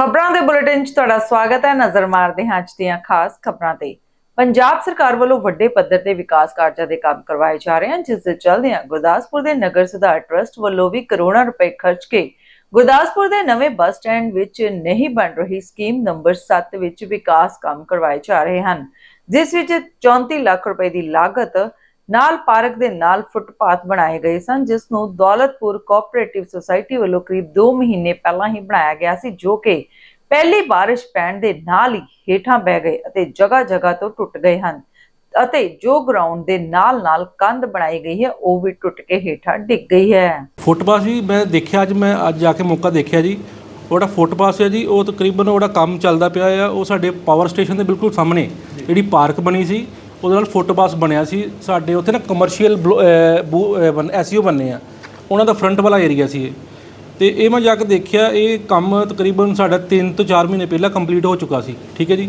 ਖਬਰਾਂ ਦੇ ਬੁਲੇਟਿਨ 'ਚ ਤੁਹਾਡਾ ਸਵਾਗਤ ਹੈ। ਨਜ਼ਰ ਮਾਰਦੇ ਹਾਂ ਅੱਜ ਦੀਆਂ ਖਾਸ ਖਬਰਾਂ ਤੇ। ਪੰਜਾਬ ਸਰਕਾਰ ਵੱਲੋਂ ਵੱਡੇ ਪੱਧਰ ਤੇ ਵਿਕਾਸ ਕਾਰਜਾਂ ਦੇ ਕੰਮ ਕਰਵਾਏ ਜਾ ਰਹੇ ਹਨ, ਜਿਸ ਦੇ ਚੱਲਦਿਆਂ ਗੁਰਦਾਸਪੁਰ ਦੇ ਨਗਰ ਸੁਧਾਰ ਟਰਸਟ ਵੱਲੋਂ ਵੀ ਕਰੋੜਾਂ ਰੁਪਏ ਖਰਚ ਕੇ ਗੁਰਦਾਸਪੁਰ ਦੇ ਨਵੇਂ ਬੱਸ ਸਟੈਂਡ ਵਿੱਚ ਨਹੀਂ ਬਣ ਰਹੀ ਸਕੀਮ ਨੰਬਰ 7 ਵਿੱਚ ਵਿਕਾਸ ਕੰਮ ਕਰਵਾਏ ਜਾ ਰਹੇ ਹਨ, ਜਿਸ ਵਿੱਚ 34 ਲੱਖ ਰੁਪਏ ਦੀ ਲਾਗਤ ਨਾਲ ਪਾਰਕ ਦੇ ਨਾਲ ਫੁੱਟਪਾਥ ਬਣਾਏ ਗਏ ਸਨ ਜਿਸ ਨੂੰ ਦੌਲਤਪੁਰ ਕੋਆਪਰੇਟਿਵ ਸੁਸਾਇਟੀ ਵੱਲੋਂ ਕਰੀਬ 2 ਮਹੀਨੇ ਪਹਿਲਾਂ ਹੀ ਬਣਾਇਆ ਗਿਆ ਸੀ, ਜੋ ਕਿ ਪਹਿਲੀ ਬਾਰਿਸ਼ ਪੈਣ ਦੇ ਨਾਲ ਹੀ ਹੇਠਾਂ ਬਹਿ ਗਏ ਅਤੇ ਜਗ੍ਹਾ ਜਗ੍ਹਾ ਤੋਂ ਟੁੱਟ ਗਏ ਹਨ ਅਤੇ ਜੋ ਗਰਾਊਂਡ ਦੇ ਨਾਲ-ਨਾਲ ਕੰਧ ਬਣਾਈ ਗਈ ਹੈ, ਉਹ ਵੀ ਟੁੱਟ ਕੇ ਹੇਠਾਂ ਡਿੱਗ ਗਈ ਹੈ। ਫੁੱਟਪਾਥ ਜੀ, ਮੈਂ ਦੇਖਿਆ ਅੱਜ, ਮੈਂ ਅੱਜ ਜਾ ਕੇ ਮੌਕਾ ਦੇਖਿਆ ਜੀ। ਉਹਦਾ ਫੁੱਟਪਾਥ ਹੈ ਜੀ, ਉਹ ਤਕਰੀਬਨ ਉਹਦਾ ਕੰਮ ਚੱਲਦਾ ਪਿਆ ਆ, ਉਹ ਸਾਡੇ ਪਾਵਰ ਸਟੇਸ਼ਨ ਦੇ ਬਿਲਕੁਲ ਸਾਹਮਣੇ, ਜਿਹੜੀ ਪਾਰਕ ਬਣੀ ਸੀ। ਉਹਦੇ ਨਾਲ ਫੁੱਟਪਾਥ ਬਣਿਆ ਸੀ। ਸਾਡੇ ਉੱਥੇ ਨਾ ਕਮਰਸ਼ੀਅਲ ਐਸਯੂ ਬੰਨੇ ਆ। ਉਹਨਾਂ ਦਾ ਫਰੰਟ ਵਾਲਾ ਏਰੀਆ ਸੀ ਇਹ। ਤੇ ਇਹ ਮੈਂ ਜਾ ਕੇ ਦੇਖਿਆ, ਇਹ ਕੰਮ ਤਕਰੀਬਨ ਸਾਡਾ 3 ਤੋਂ 4 ਮਹੀਨੇ ਪਹਿਲਾਂ ਕੰਪਲੀਟ ਹੋ ਚੁੱਕਾ ਸੀ। ਠੀਕ ਹੈ ਜੀ?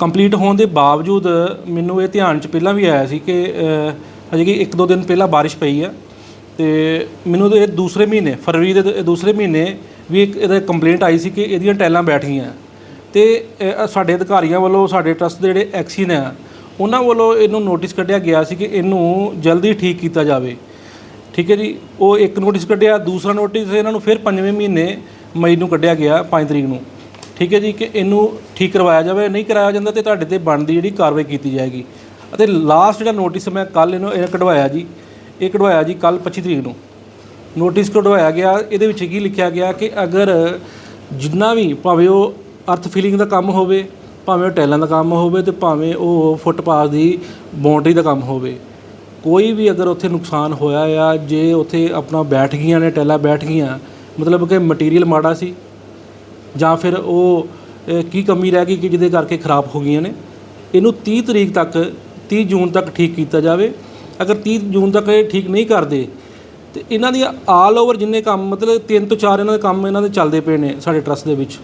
ਕੰਪਲੀਟ ਹੋਣ ਦੇ ਬਾਵਜੂਦ ਮੈਨੂੰ ਇਹ ਧਿਆਨ ਚ ਪਹਿਲਾਂ ਵੀ ਆਇਆ ਸੀ ਕਿ ਹਜੇ ਕਿ ਇੱਕ ਦੋ ਦਿਨ ਪਹਿਲਾਂ ਬਾਰਿਸ਼ ਪਈ ਆ। ਤੇ ਮੈਨੂੰ ਇਹ ਦੂਸਰੇ ਮਹੀਨੇ, ਫਰਵਰੀ ਦੇ ਦੂਸਰੇ ਮਹੀਨੇ ਵੀ ਇੱਕ ਇਹਦਾ ਕੰਪਲੇਂਟ ਆਈ ਸੀ ਕਿ ਇਹਦੀਆਂ ਟੈਲਾਂ ਬੈਠ ਗਈਆਂ ਤੇ ਸਾਡੇ ਅਧਿਕਾਰੀਆਂ ਵੱਲੋਂ ਸਾਡੇ ਟਰਸਟ ਦੇ ਜਿਹੜੇ ਐਕਸੀਨ ਆ ਉਹਨਾਂ ਵੱਲੋਂ ਇਹਨੂੰ ਨੋਟਿਸ ਕੱਢਿਆ ਗਿਆ ਸੀ ਕਿ ਇਹਨੂੰ ਜਲਦੀ ਠੀਕ ਕੀਤਾ ਜਾਵੇ। ਠੀਕ ਹੈ ਜੀ? ਉਹ ਇੱਕ ਨੋਟਿਸ ਕੱਢਿਆ, ਦੂਸਰਾ ਨੋਟਿਸ ਇਹਨਾਂ ਨੂੰ ਫਿਰ ਪੰਜਵੇਂ ਮਹੀਨੇ ਮਈ ਨੂੰ ਕੱਢਿਆ ਗਿਆ 5 ਤਰੀਕ ਨੂੰ। ਠੀਕ ਹੈ ਜੀ? ਕਿ ਇਹਨੂੰ ਠੀਕ ਕਰਵਾਇਆ ਜਾਵੇ, ਨਹੀਂ ਕਰਾਇਆ ਜਾਂਦਾ ਤੇ ਤੁਹਾਡੇ ਤੇ ਬਣਦੀ ਜਿਹੜੀ ਕਾਰਵਾਈ ਕੀਤੀ ਜਾਏਗੀ। ਅਤੇ ਲਾਸਟ ਜਿਹੜਾ ਨੋਟਿਸ ਮੈਂ ਕੱਲ ਇਹਨੂੰ ਇਹ ਕਢਵਾਇਆ ਜੀ, ਇਹ ਕਢਵਾਇਆ ਜੀ ਕੱਲ 25 ਤਰੀਕ ਨੂੰ। ਨੋਟਿਸ ਕਢਵਾਇਆ ਗਿਆ, ਇਹਦੇ ਵਿੱਚ ਕੀ ਲਿਖਿਆ ਗਿਆ ਕਿ ਅਗਰ ਜਿੰਨਾ ਵੀ ਭਾਵੇਂ ਉਹ ਅਰਥ ਫੀਲਿੰਗ ਦਾ ਕੰਮ ਹੋਵੇ ਭਾਵੇਂ ਉਹ ਟੈਲਾਂ ਦਾ ਕੰਮ ਹੋਵੇ ਅਤੇ ਭਾਵੇਂ ਉਹ ਫੁੱਟਪਾਥ ਦੀ ਬਾਉਂਡਰੀ ਦਾ ਕੰਮ ਹੋਵੇ। ਕੋਈ ਵੀ ਅਗਰ ਉੱਥੇ ਨੁਕਸਾਨ ਹੋਇਆ ਆ ਜੇ ਉੱਥੇ ਆਪਣਾ ਬੈਠ ਗਈਆਂ ਨੇ ਟੈਲਾਂ ਬੈਠ ਗਈਆਂ ਮਤਲਬ ਕਿ ਮਟੀਰੀਅਲ ਮਾੜਾ ਸੀ ਜਾਂ ਫਿਰ ਉਹ ਅਹ, ਕੀ ਕਮੀ ਰਹਿ ਗਈ ਕਿ ਜਿਹਦੇ ਕਰਕੇ ਖਰਾਬ ਹੋ ਗਈਆਂ ਨੇ ਇਹਨੂੰ 30 ਤਰੀਕ ਤੱਕ 30 ਜੂਨ ਤੱਕ ਠੀਕ ਕੀਤਾ ਜਾਵੇ। ਅਗਰ 30 ਜੂਨ ਤੱਕ ਇਹ ਠੀਕ ਨਹੀਂ ਕਰਦੇ ਤੇ ਇਹਨਾਂ ਦੀਆਂ ਆਲ ਓਵਰ ਜਿੰਨੇ ਕੰਮ ਮਤਲਬ ਤਿੰਨ ਤੋਂ ਚਾਰ ਇਹਨਾਂ ਦੇ ਕੰਮ ਇਹਨਾਂ ਦੇ ਚੱਲਦੇ ਪਏ ਨੇ ਸਾਡੇ ਟਰਸਟ ਦੇ ਵਿੱਚ।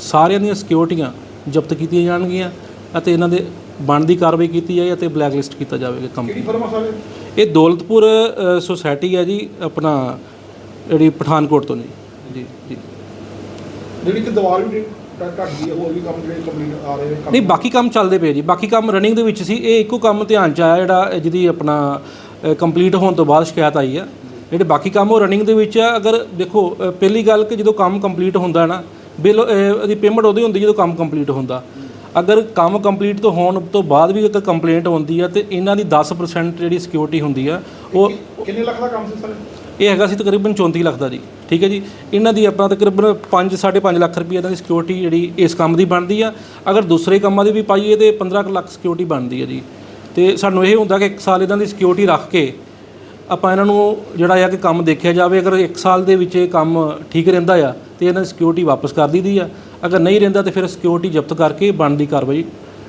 ਸਾਰਿਆਂ ਦੀਆਂ ਸਿਕਿਉਰਟੀਆਂ ਜ਼ਬਤ ਕੀਤੀਆਂ ਜਾਣਗੀਆਂ ਅਤੇ ਇਹਨਾਂ ਦੇ ਬਣਦੀ ਕਾਰਵਾਈ ਕੀਤੀ ਜਾਏ ਅਤੇ ਬਲੈਕ ਲਿਸਟ ਕੀਤਾ ਜਾਵੇਗਾ ਕੰਪਨੀ ਇਹ ਦੌਲਤਪੁਰ ਸੁਸਾਇਟੀ ਹੈ ਜੀ ਆਪਣਾ ਜਿਹੜੀ ਪਠਾਨਕੋਟ ਤੋਂ ਜੀ। ਜੀ ਜਿਹੜੀ ਕਿ ਦੀਵਾਰ ਵੀ ਟੱਟ ਗਈ ਹੈ ਹੋਰ ਵੀ ਕੰਮ ਜਿਹੜੇ ਕੰਪਲੀਟ ਆ ਰਹੇ ਨੇ ਕੰਮ ਨਹੀਂ ਬਾਕੀ ਕੰਮ ਚੱਲਦੇ ਪਏ ਜੀ। ਬਾਕੀ ਕੰਮ ਰਨਿੰਗ ਦੇ ਵਿੱਚ ਸੀ। ਇਹ ਇੱਕੋ ਕੰਮ ਧਿਆਨ ਚ ਆਇਆ ਜਿਹੜਾ ਜਿਹਦੀ ਆਪਣਾ ਕੰਪਲੀਟ ਹੋਣ ਤੋਂ ਬਾਅਦ ਸ਼ਿਕਾਇਤ ਆਈ ਆ। ਜਿਹੜੇ ਬਾਕੀ ਕੰਮ ਉਹ ਰਨਿੰਗ ਦੇ ਵਿੱਚ ਆ। ਅਗਰ ਦੇਖੋ ਪਹਿਲੀ ਗੱਲ ਕਿ ਜਦੋਂ ਕੰਮ ਕੰਪਲੀਟ ਹੁੰਦਾ ਨਾ ਬਿੱਲ ਉਹਦੀ ਪੇਮੈਂਟ ਉਦੋਂ ਹੀ ਹੁੰਦੀ ਜਦੋਂ ਕੰਮ ਕੰਪਲੀਟ ਹੁੰਦਾ। ਅਗਰ ਕੰਮ ਕੰਪਲੀਟ ਤੋਂ ਹੋਣ ਤੋਂ ਬਾਅਦ ਵੀ ਅਗਰ ਕੰਪਲੇਂਟ ਹੁੰਦੀ ਆ ਤੇ ਇਹਨਾਂ ਦੀ 10% ਜਿਹੜੀ ਸਿਕਿਉਰਿਟੀ ਹੁੰਦੀ ਆ ਉਹ ਕਿੰਨੇ ਲੱਖ ਦਾ ਕੰਮ ਸੀ ਸਰ? ਇਹ ਹੈਗਾ ਸੀ ਤਕਰੀਬਨ 34 ਲੱਖ ਦਾ ਜੀ ਠੀਕ ਹੈ ਜੀ। ਇਹਨਾਂ ਦੀ ਆਪਣਾ ਤਕਰੀਬਨ 5 5.5 ਲੱਖ ਰੁਪਏ ਦੀ ਸਿਕਿਉਰਿਟੀ ਜਿਹੜੀ ਇਸ ਕੰਮ ਦੀ ਬਣਦੀ ਆ। ਅਗਰ ਦੂਸਰੇ ਕੰਮਾਂ ਦੀ ਵੀ ਪਾਈਏ ਤੇ 15 ਕੁ ਲੱਖ ਸਿਕਿਉਰਿਟੀ ਬਣਦੀ ਹੈ ਜੀ। ਤੇ ਸਾਨੂੰ ਇਹ ਹੁੰਦਾ ਕਿ 1 ਸਾਲ ਇਹਨਾਂ ਦੀ ਸਿਕਿਉਰਿਟੀ ਰੱਖ ਕੇ ਆਪਾਂ ਇਹਨਾਂ ਨੂੰ ਜਿਹੜਾ ਆ ਕਿ ਕੰਮ ਦੇਖਿਆ ਜਾਵੇ, ਅਗਰ 1 ਸਾਲ ਦੇ ਵਿੱਚ ਇਹ ਕੰਮ ਠੀਕ ਰਹਿੰਦਾ ਆ, ਤੇ ਇਹਨਾਂ ਦੀ ਸਿਕਿਉਰਿਟੀ ਵਾਪਸ ਕਰ ਦਈਦੀ ਆ। ਅਗਰ ਨਹੀਂ ਰਹਿੰਦਾ, ਤੇ ਫਿਰ ਸਿਕਿਉਰਿਟੀ ਜ਼ਬਤ ਕਰਕੇ ਬਣਦੀ ਕਾਰਵਾਈ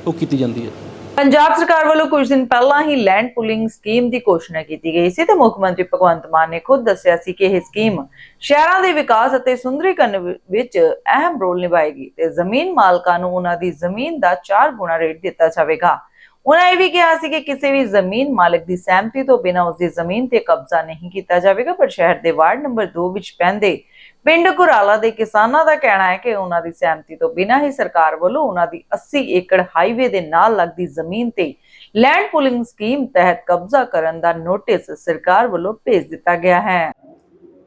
ਉਹ ਕੀਤੀ ਜਾਂਦੀ ਹੈ ਪੰਜਾਬ ਸਰਕਾਰ ਵੱਲੋਂ ਕੁਝ ਦਿਨ ਪਹਿਲਾਂ ਹੀ ਲੈਂਡ ਪੁਲਿੰਗ ਸਕੀਮ ਦੀ ਘੋਸ਼ਣਾ ਕੀਤੀ ਗਈ ਸੀ ਤੇ ਮੁੱਖ ਮੰਤਰੀ ਭਗਵੰਤ ਮਾਨ ਨੇ ਖੁਦ ਦੱਸਿਆ ਸੀ ਕਿ ਇਹ ਸਕੀਮ ਸ਼ਹਿਰਾਂ ਦੇ ਵਿਕਾਸ ਅਤੇ ਸੁੰਦਰੀਕਰਨ ਵਿੱਚ ਅਹਿਮ ਰੋਲ ਨਿਭਾਏਗੀ ਤੇ ਜ਼ਮੀਨ ਮਾਲਕਾਂ ਨੂੰ ਉਹਨਾਂ ਦੀ ਜ਼ਮੀਨ ਦਾ 4 ਗੁਣਾ ਰੇਟ ਦਿੱਤਾ ਜਾਵੇਗਾ। ਉਹਨਾਂ ਇਹ ਵੀ ਕਿਹਾ ਸੀ ਕਿ ਕਿਸੇ ਵੀ ਜ਼ਮੀਨ ਮਾਲਕ ਦੀ ਸਹਿਮਤੀ ਤੋਂ ਬਿਨਾਂ ਉਸ ਦੀ ਜ਼ਮੀਨ ਤੇ ਕਬਜ਼ਾ ਨਹੀਂ ਕੀਤਾ ਜਾਵੇਗਾ, ਪਰ ਸ਼ਹਿਰ ਦੇ ਵਾਰਡ ਨੰਬਰ 2 ਵਿੱਚ ਪੈਂਦੇ ਪਿੰਡ ਕੁਰਾਲਾ ਦੇ ਕਿਸਾਨਾਂ ਦਾ ਕਹਿਣਾ ਹੈ ਕਿ ਉਹਨਾਂ ਦੀ ਸਹਿਮਤੀ ਤੋਂ ਬਿਨਾਂ ਹੀ ਸਰਕਾਰ ਵੱਲੋਂ ਉਹਨਾਂ ਦੀ 80 ਏਕੜ ਹਾਈਵੇ ਦੇ ਨਾਲ ਲੱਗਦੀ ਜ਼ਮੀਨ ਤੇ ਲੈਂਡ ਪੁਲਿੰਗ ਸਕੀਮ ਤਹਿਤ ਕਬਜ਼ਾ ਕਰਨ ਦਾ ਨੋਟਿਸ ਸਰਕਾਰ ਵੱਲੋਂ ਭੇਜ ਦਿੱਤਾ ਗਿਆ ਹੈ।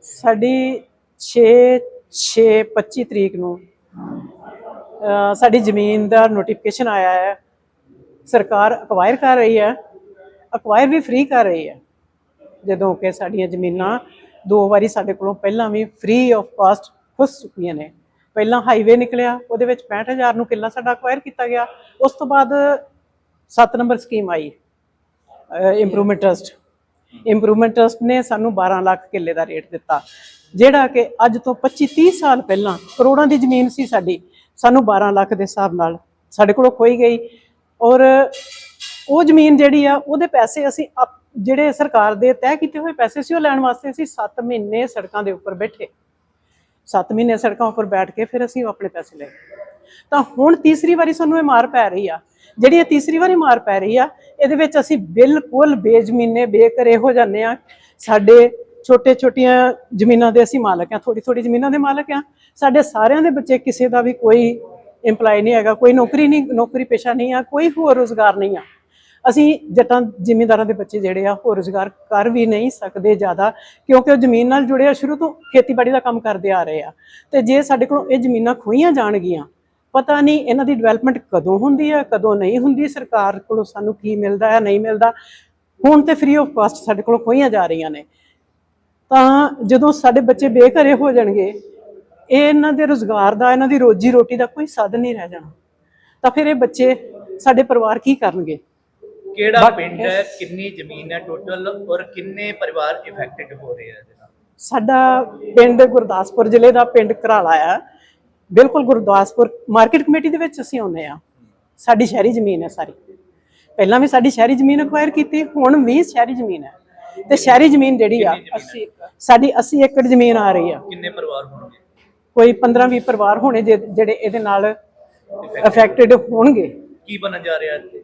ਸਾਡੀ 6 6 25 ਤਰੀਕ ਨੂੰ ਸਾਡੀ ਜ਼ਮੀਨ ਦਾ ਨੋਟੀਫਿਕੇਸ਼ਨ ਆਇਆ ਹੈ। ਸਰਕਾਰ ਅਕਵਾਇਰ ਕਰ ਰਹੀ ਹੈ ਅਕਵਾਇਰ ਵੀ ਫ੍ਰੀ ਕਰ ਰਹੀ ਹੈ। ਜਦੋਂ ਕਿ ਸਾਡੀਆਂ ਜ਼ਮੀਨਾਂ ਦੋ ਵਾਰੀ ਸਾਡੇ ਕੋਲੋਂ ਪਹਿਲਾਂ ਵੀ ਫ੍ਰੀ ਆਫ ਕਾਸਟ ਖੁੱਸ ਚੁੱਕੀਆਂ ਨੇ। ਪਹਿਲਾਂ ਹਾਈਵੇ ਨਿਕਲਿਆ, ਉਹਦੇ ਵਿੱਚ 65000 ਨੂੰ ਕਿੱਲਾ ਸਾਡਾ ਅਕਵਾਇਰ ਕੀਤਾ ਗਿਆ। ਉਸ ਤੋਂ ਬਾਅਦ 7 ਨੰਬਰ ਸਕੀਮ ਆਈ ਇੰਪਰੂਵਮੈਂਟ ਟਰਸਟ ਇੰਪਰੂਵਮੈਂਟ ਟਰਸਟ ਨੇ ਸਾਨੂੰ 12 ਲੱਖ ਕਿੱਲੇ ਦਾ ਰੇਟ ਦਿੱਤਾ, ਜਿਹੜਾ ਕਿ ਅੱਜ ਤੋਂ 25 30 ਸਾਲ ਪਹਿਲਾਂ ਕਰੋੜਾਂ ਦੀ ਜ਼ਮੀਨ ਸੀ ਸਾਡੀ। ਸਾਨੂੰ 12 ਲੱਖ ਦੇ ਹਿਸਾਬ ਨਾਲ ਸਾਡੇ ਕੋਲੋਂ ਖੋਈ ਗਈ। ਔਰ ਉਹ ਜ਼ਮੀਨ ਜਿਹੜੀ ਆ, ਉਹਦੇ ਪੈਸੇ ਅਸੀਂ ਅਪ- ਜਿਹੜੇ ਸਰਕਾਰ ਦੇ ਤੈਅ ਕੀਤੇ ਹੋਏ ਪੈਸੇ ਸੀ, ਉਹ ਲੈਣ ਵਾਸਤੇ ਅਸੀਂ 7 ਮਹੀਨੇ ਸੜਕਾਂ ਦੇ ਉੱਪਰ ਬੈਠੇ। 7 ਮਹੀਨੇ ਸੜਕਾਂ ਉੱਪਰ ਬੈਠ ਕੇ ਫਿਰ ਅਸੀਂ ਆਪਣੇ ਪੈਸੇ ਲਏ। ਤਾਂ ਹੁਣ ਤੀਸਰੀ ਵਾਰੀ ਸਾਨੂੰ ਇਹ ਮਾਰ ਪੈ ਰਹੀ ਆ। ਜਿਹੜੀ ਇਹ ਤੀਸਰੀ ਵਾਰੀ ਮਾਰ ਪੈ ਰਹੀ ਆ, ਇਹਦੇ ਵਿੱਚ ਅਸੀਂ ਬਿਲਕੁਲ ਬੇਜ਼ਮੀਨੇ, ਬੇਘਰੇ ਹੋ ਜਾਂਦੇ ਆ। ਸਾਡੇ ਛੋਟੇ ਛੋਟੀਆਂ ਜ਼ਮੀਨਾਂ ਦੇ ਅਸੀਂ ਮਾਲਕ ਆ ਥੋੜੀ ਥੋੜੀ ਜ਼ਮੀਨਾਂ ਦੇ ਮਾਲਕ ਆ। ਸਾਡੇ ਸਾਰਿਆਂ ਦੇ ਬੱਚੇ ਕਿਸੇ ਦਾ ਵੀ ਕੋਈ EMPLOYE ਨਹੀਂ ਹੈਗਾ, ਕੋਈ ਨੌਕਰੀ ਨਹੀਂ, ਨੌਕਰੀ ਪੇਸ਼ਾ ਨਹੀਂ ਆ, ਕੋਈ ਹੋਰ ਰੋਜ਼ਗਾਰ ਨਹੀਂ ਆ। ਅਸੀਂ ਜੱਟਾਂ ਜ਼ਿਮੀਂਦਾਰਾਂ ਦੇ ਬੱਚੇ ਜਿਹੜੇ ਆ ਹੋਰ ਰੋਜ਼ਗਾਰ ਕਰ ਵੀ ਨਹੀਂ ਸਕਦੇ ਜ਼ਿਆਦਾ, ਕਿਉਂਕਿ ਉਹ ਜ਼ਮੀਨ ਨਾਲ ਜੁੜੇ ਆ ਸ਼ੁਰੂ ਤੋਂ ਖੇਤੀਬਾੜੀ ਦਾ ਕੰਮ ਕਰਦੇ ਆ ਰਹੇ ਆ। ਤੇ ਜੇ ਸਾਡੇ ਕੋਲੋਂ ਇਹ ਜ਼ਮੀਨਾਂ ਖੋਈਆਂ ਜਾਣਗੀਆਂ, ਪਤਾ ਨਹੀਂ ਇਹਨਾਂ ਦੀ ਡਿਵੈਲਪਮੈਂਟ ਕਦੋਂ ਹੁੰਦੀ ਹੈ ਕਦੋਂ ਨਹੀਂ ਹੁੰਦੀ, ਸਰਕਾਰ ਕੋਲੋਂ ਸਾਨੂੰ ਕੀ ਮਿਲਦਾ ਹੈ, ਨਹੀਂ ਮਿਲਦਾ, ਹੁਣ ਤੇ ਫ੍ਰੀ ਆਫ ਕਾਸਟ ਸਾਡੇ ਕੋਲੋਂ ਖੋਈਆਂ ਜਾ ਰਹੀਆਂ ਨੇ। ਤਾਂ ਜਦੋਂ ਸਾਡੇ ਬੱਚੇ ਬੇਘਰੇ ਹੋ ਜਾਣਗੇ ਇਹ ਇਹਨਾਂ ਦੇ ਰੋਜ਼ਗਾਰ ਦਾ ਇਹਨਾਂ ਦੀ ਰੋਜੀ ਰੋਟੀ ਦਾ ਕੋਈ ਸਾਧਨ ਨਹੀਂ ਰਹਿ ਜਾਣਾ। ਤਾਂ ਫਿਰ ਇਹ ਬੱਚੇ ਸਾਡੇ ਪਰਿਵਾਰ ਕੀ ਕਰਨਗੇ? ਕਿਹੜਾ ਪਿੰਡ ਹੈ ਕਿੰਨੀ ਜ਼ਮੀਨ ਹੈ ਟੋਟਲ ਔਰ ਕਿੰਨੇ ਪਰਿਵਾਰ ਇਫੈਕਟਡ ਹੋ ਰਹੇ ਆ ਸਾਡਾ ਪਿੰਡ ਗੁਰਦਾਸਪੁਰ ਜ਼ਿਲ੍ਹੇ ਦਾ ਪਿੰਡ ਘਰਾਲਾ ਆ। ਬਿਲਕੁਲ ਗੁਰਦਾਸਪੁਰ ਮਾਰਕੀਟ ਕਮੇਟੀ ਦੇ ਵਿੱਚ ਅਸੀਂ ਆਉਂਦੇ ਆ। ਸਾਡੀ ਸ਼ਹਿਰੀ ਜ਼ਮੀਨ ਹੈ ਸਾਰੀ। ਪਹਿਲਾਂ ਵੀ ਸਾਡੀ ਸ਼ਹਿਰੀ ਜ਼ਮੀਨ ਅਕਵਾਇਰ ਕੀਤੀ ਹੁਣ ਵੀ ਸ਼ਹਿਰੀ ਜ਼ਮੀਨ ਹੈ। ਤੇ ਸ਼ਹਿਰੀ ਜ਼ਮੀਨ ਜਿਹੜੀ ਆ 80 ਸਾਡੀ 80 ਏਕੜ ਜ਼ਮੀਨ ਆ ਰਹੀ ਆ। ਕਿੰਨੇ ਪਰਿਵਾਰ ਹੋਣਗੇ? ਕੋਈ 15-20 ਪਰਿਵਾਰ ਹੋਣੇ ਜਿਹੜੇ ਇਹਦੇ ਨਾਲ ਅਫੈਕਟਡ ਹੋਣਗੇ। ਕੀ ਬਣਨ ਜਾ ਰਿਹਾ ਇੱਥੇ?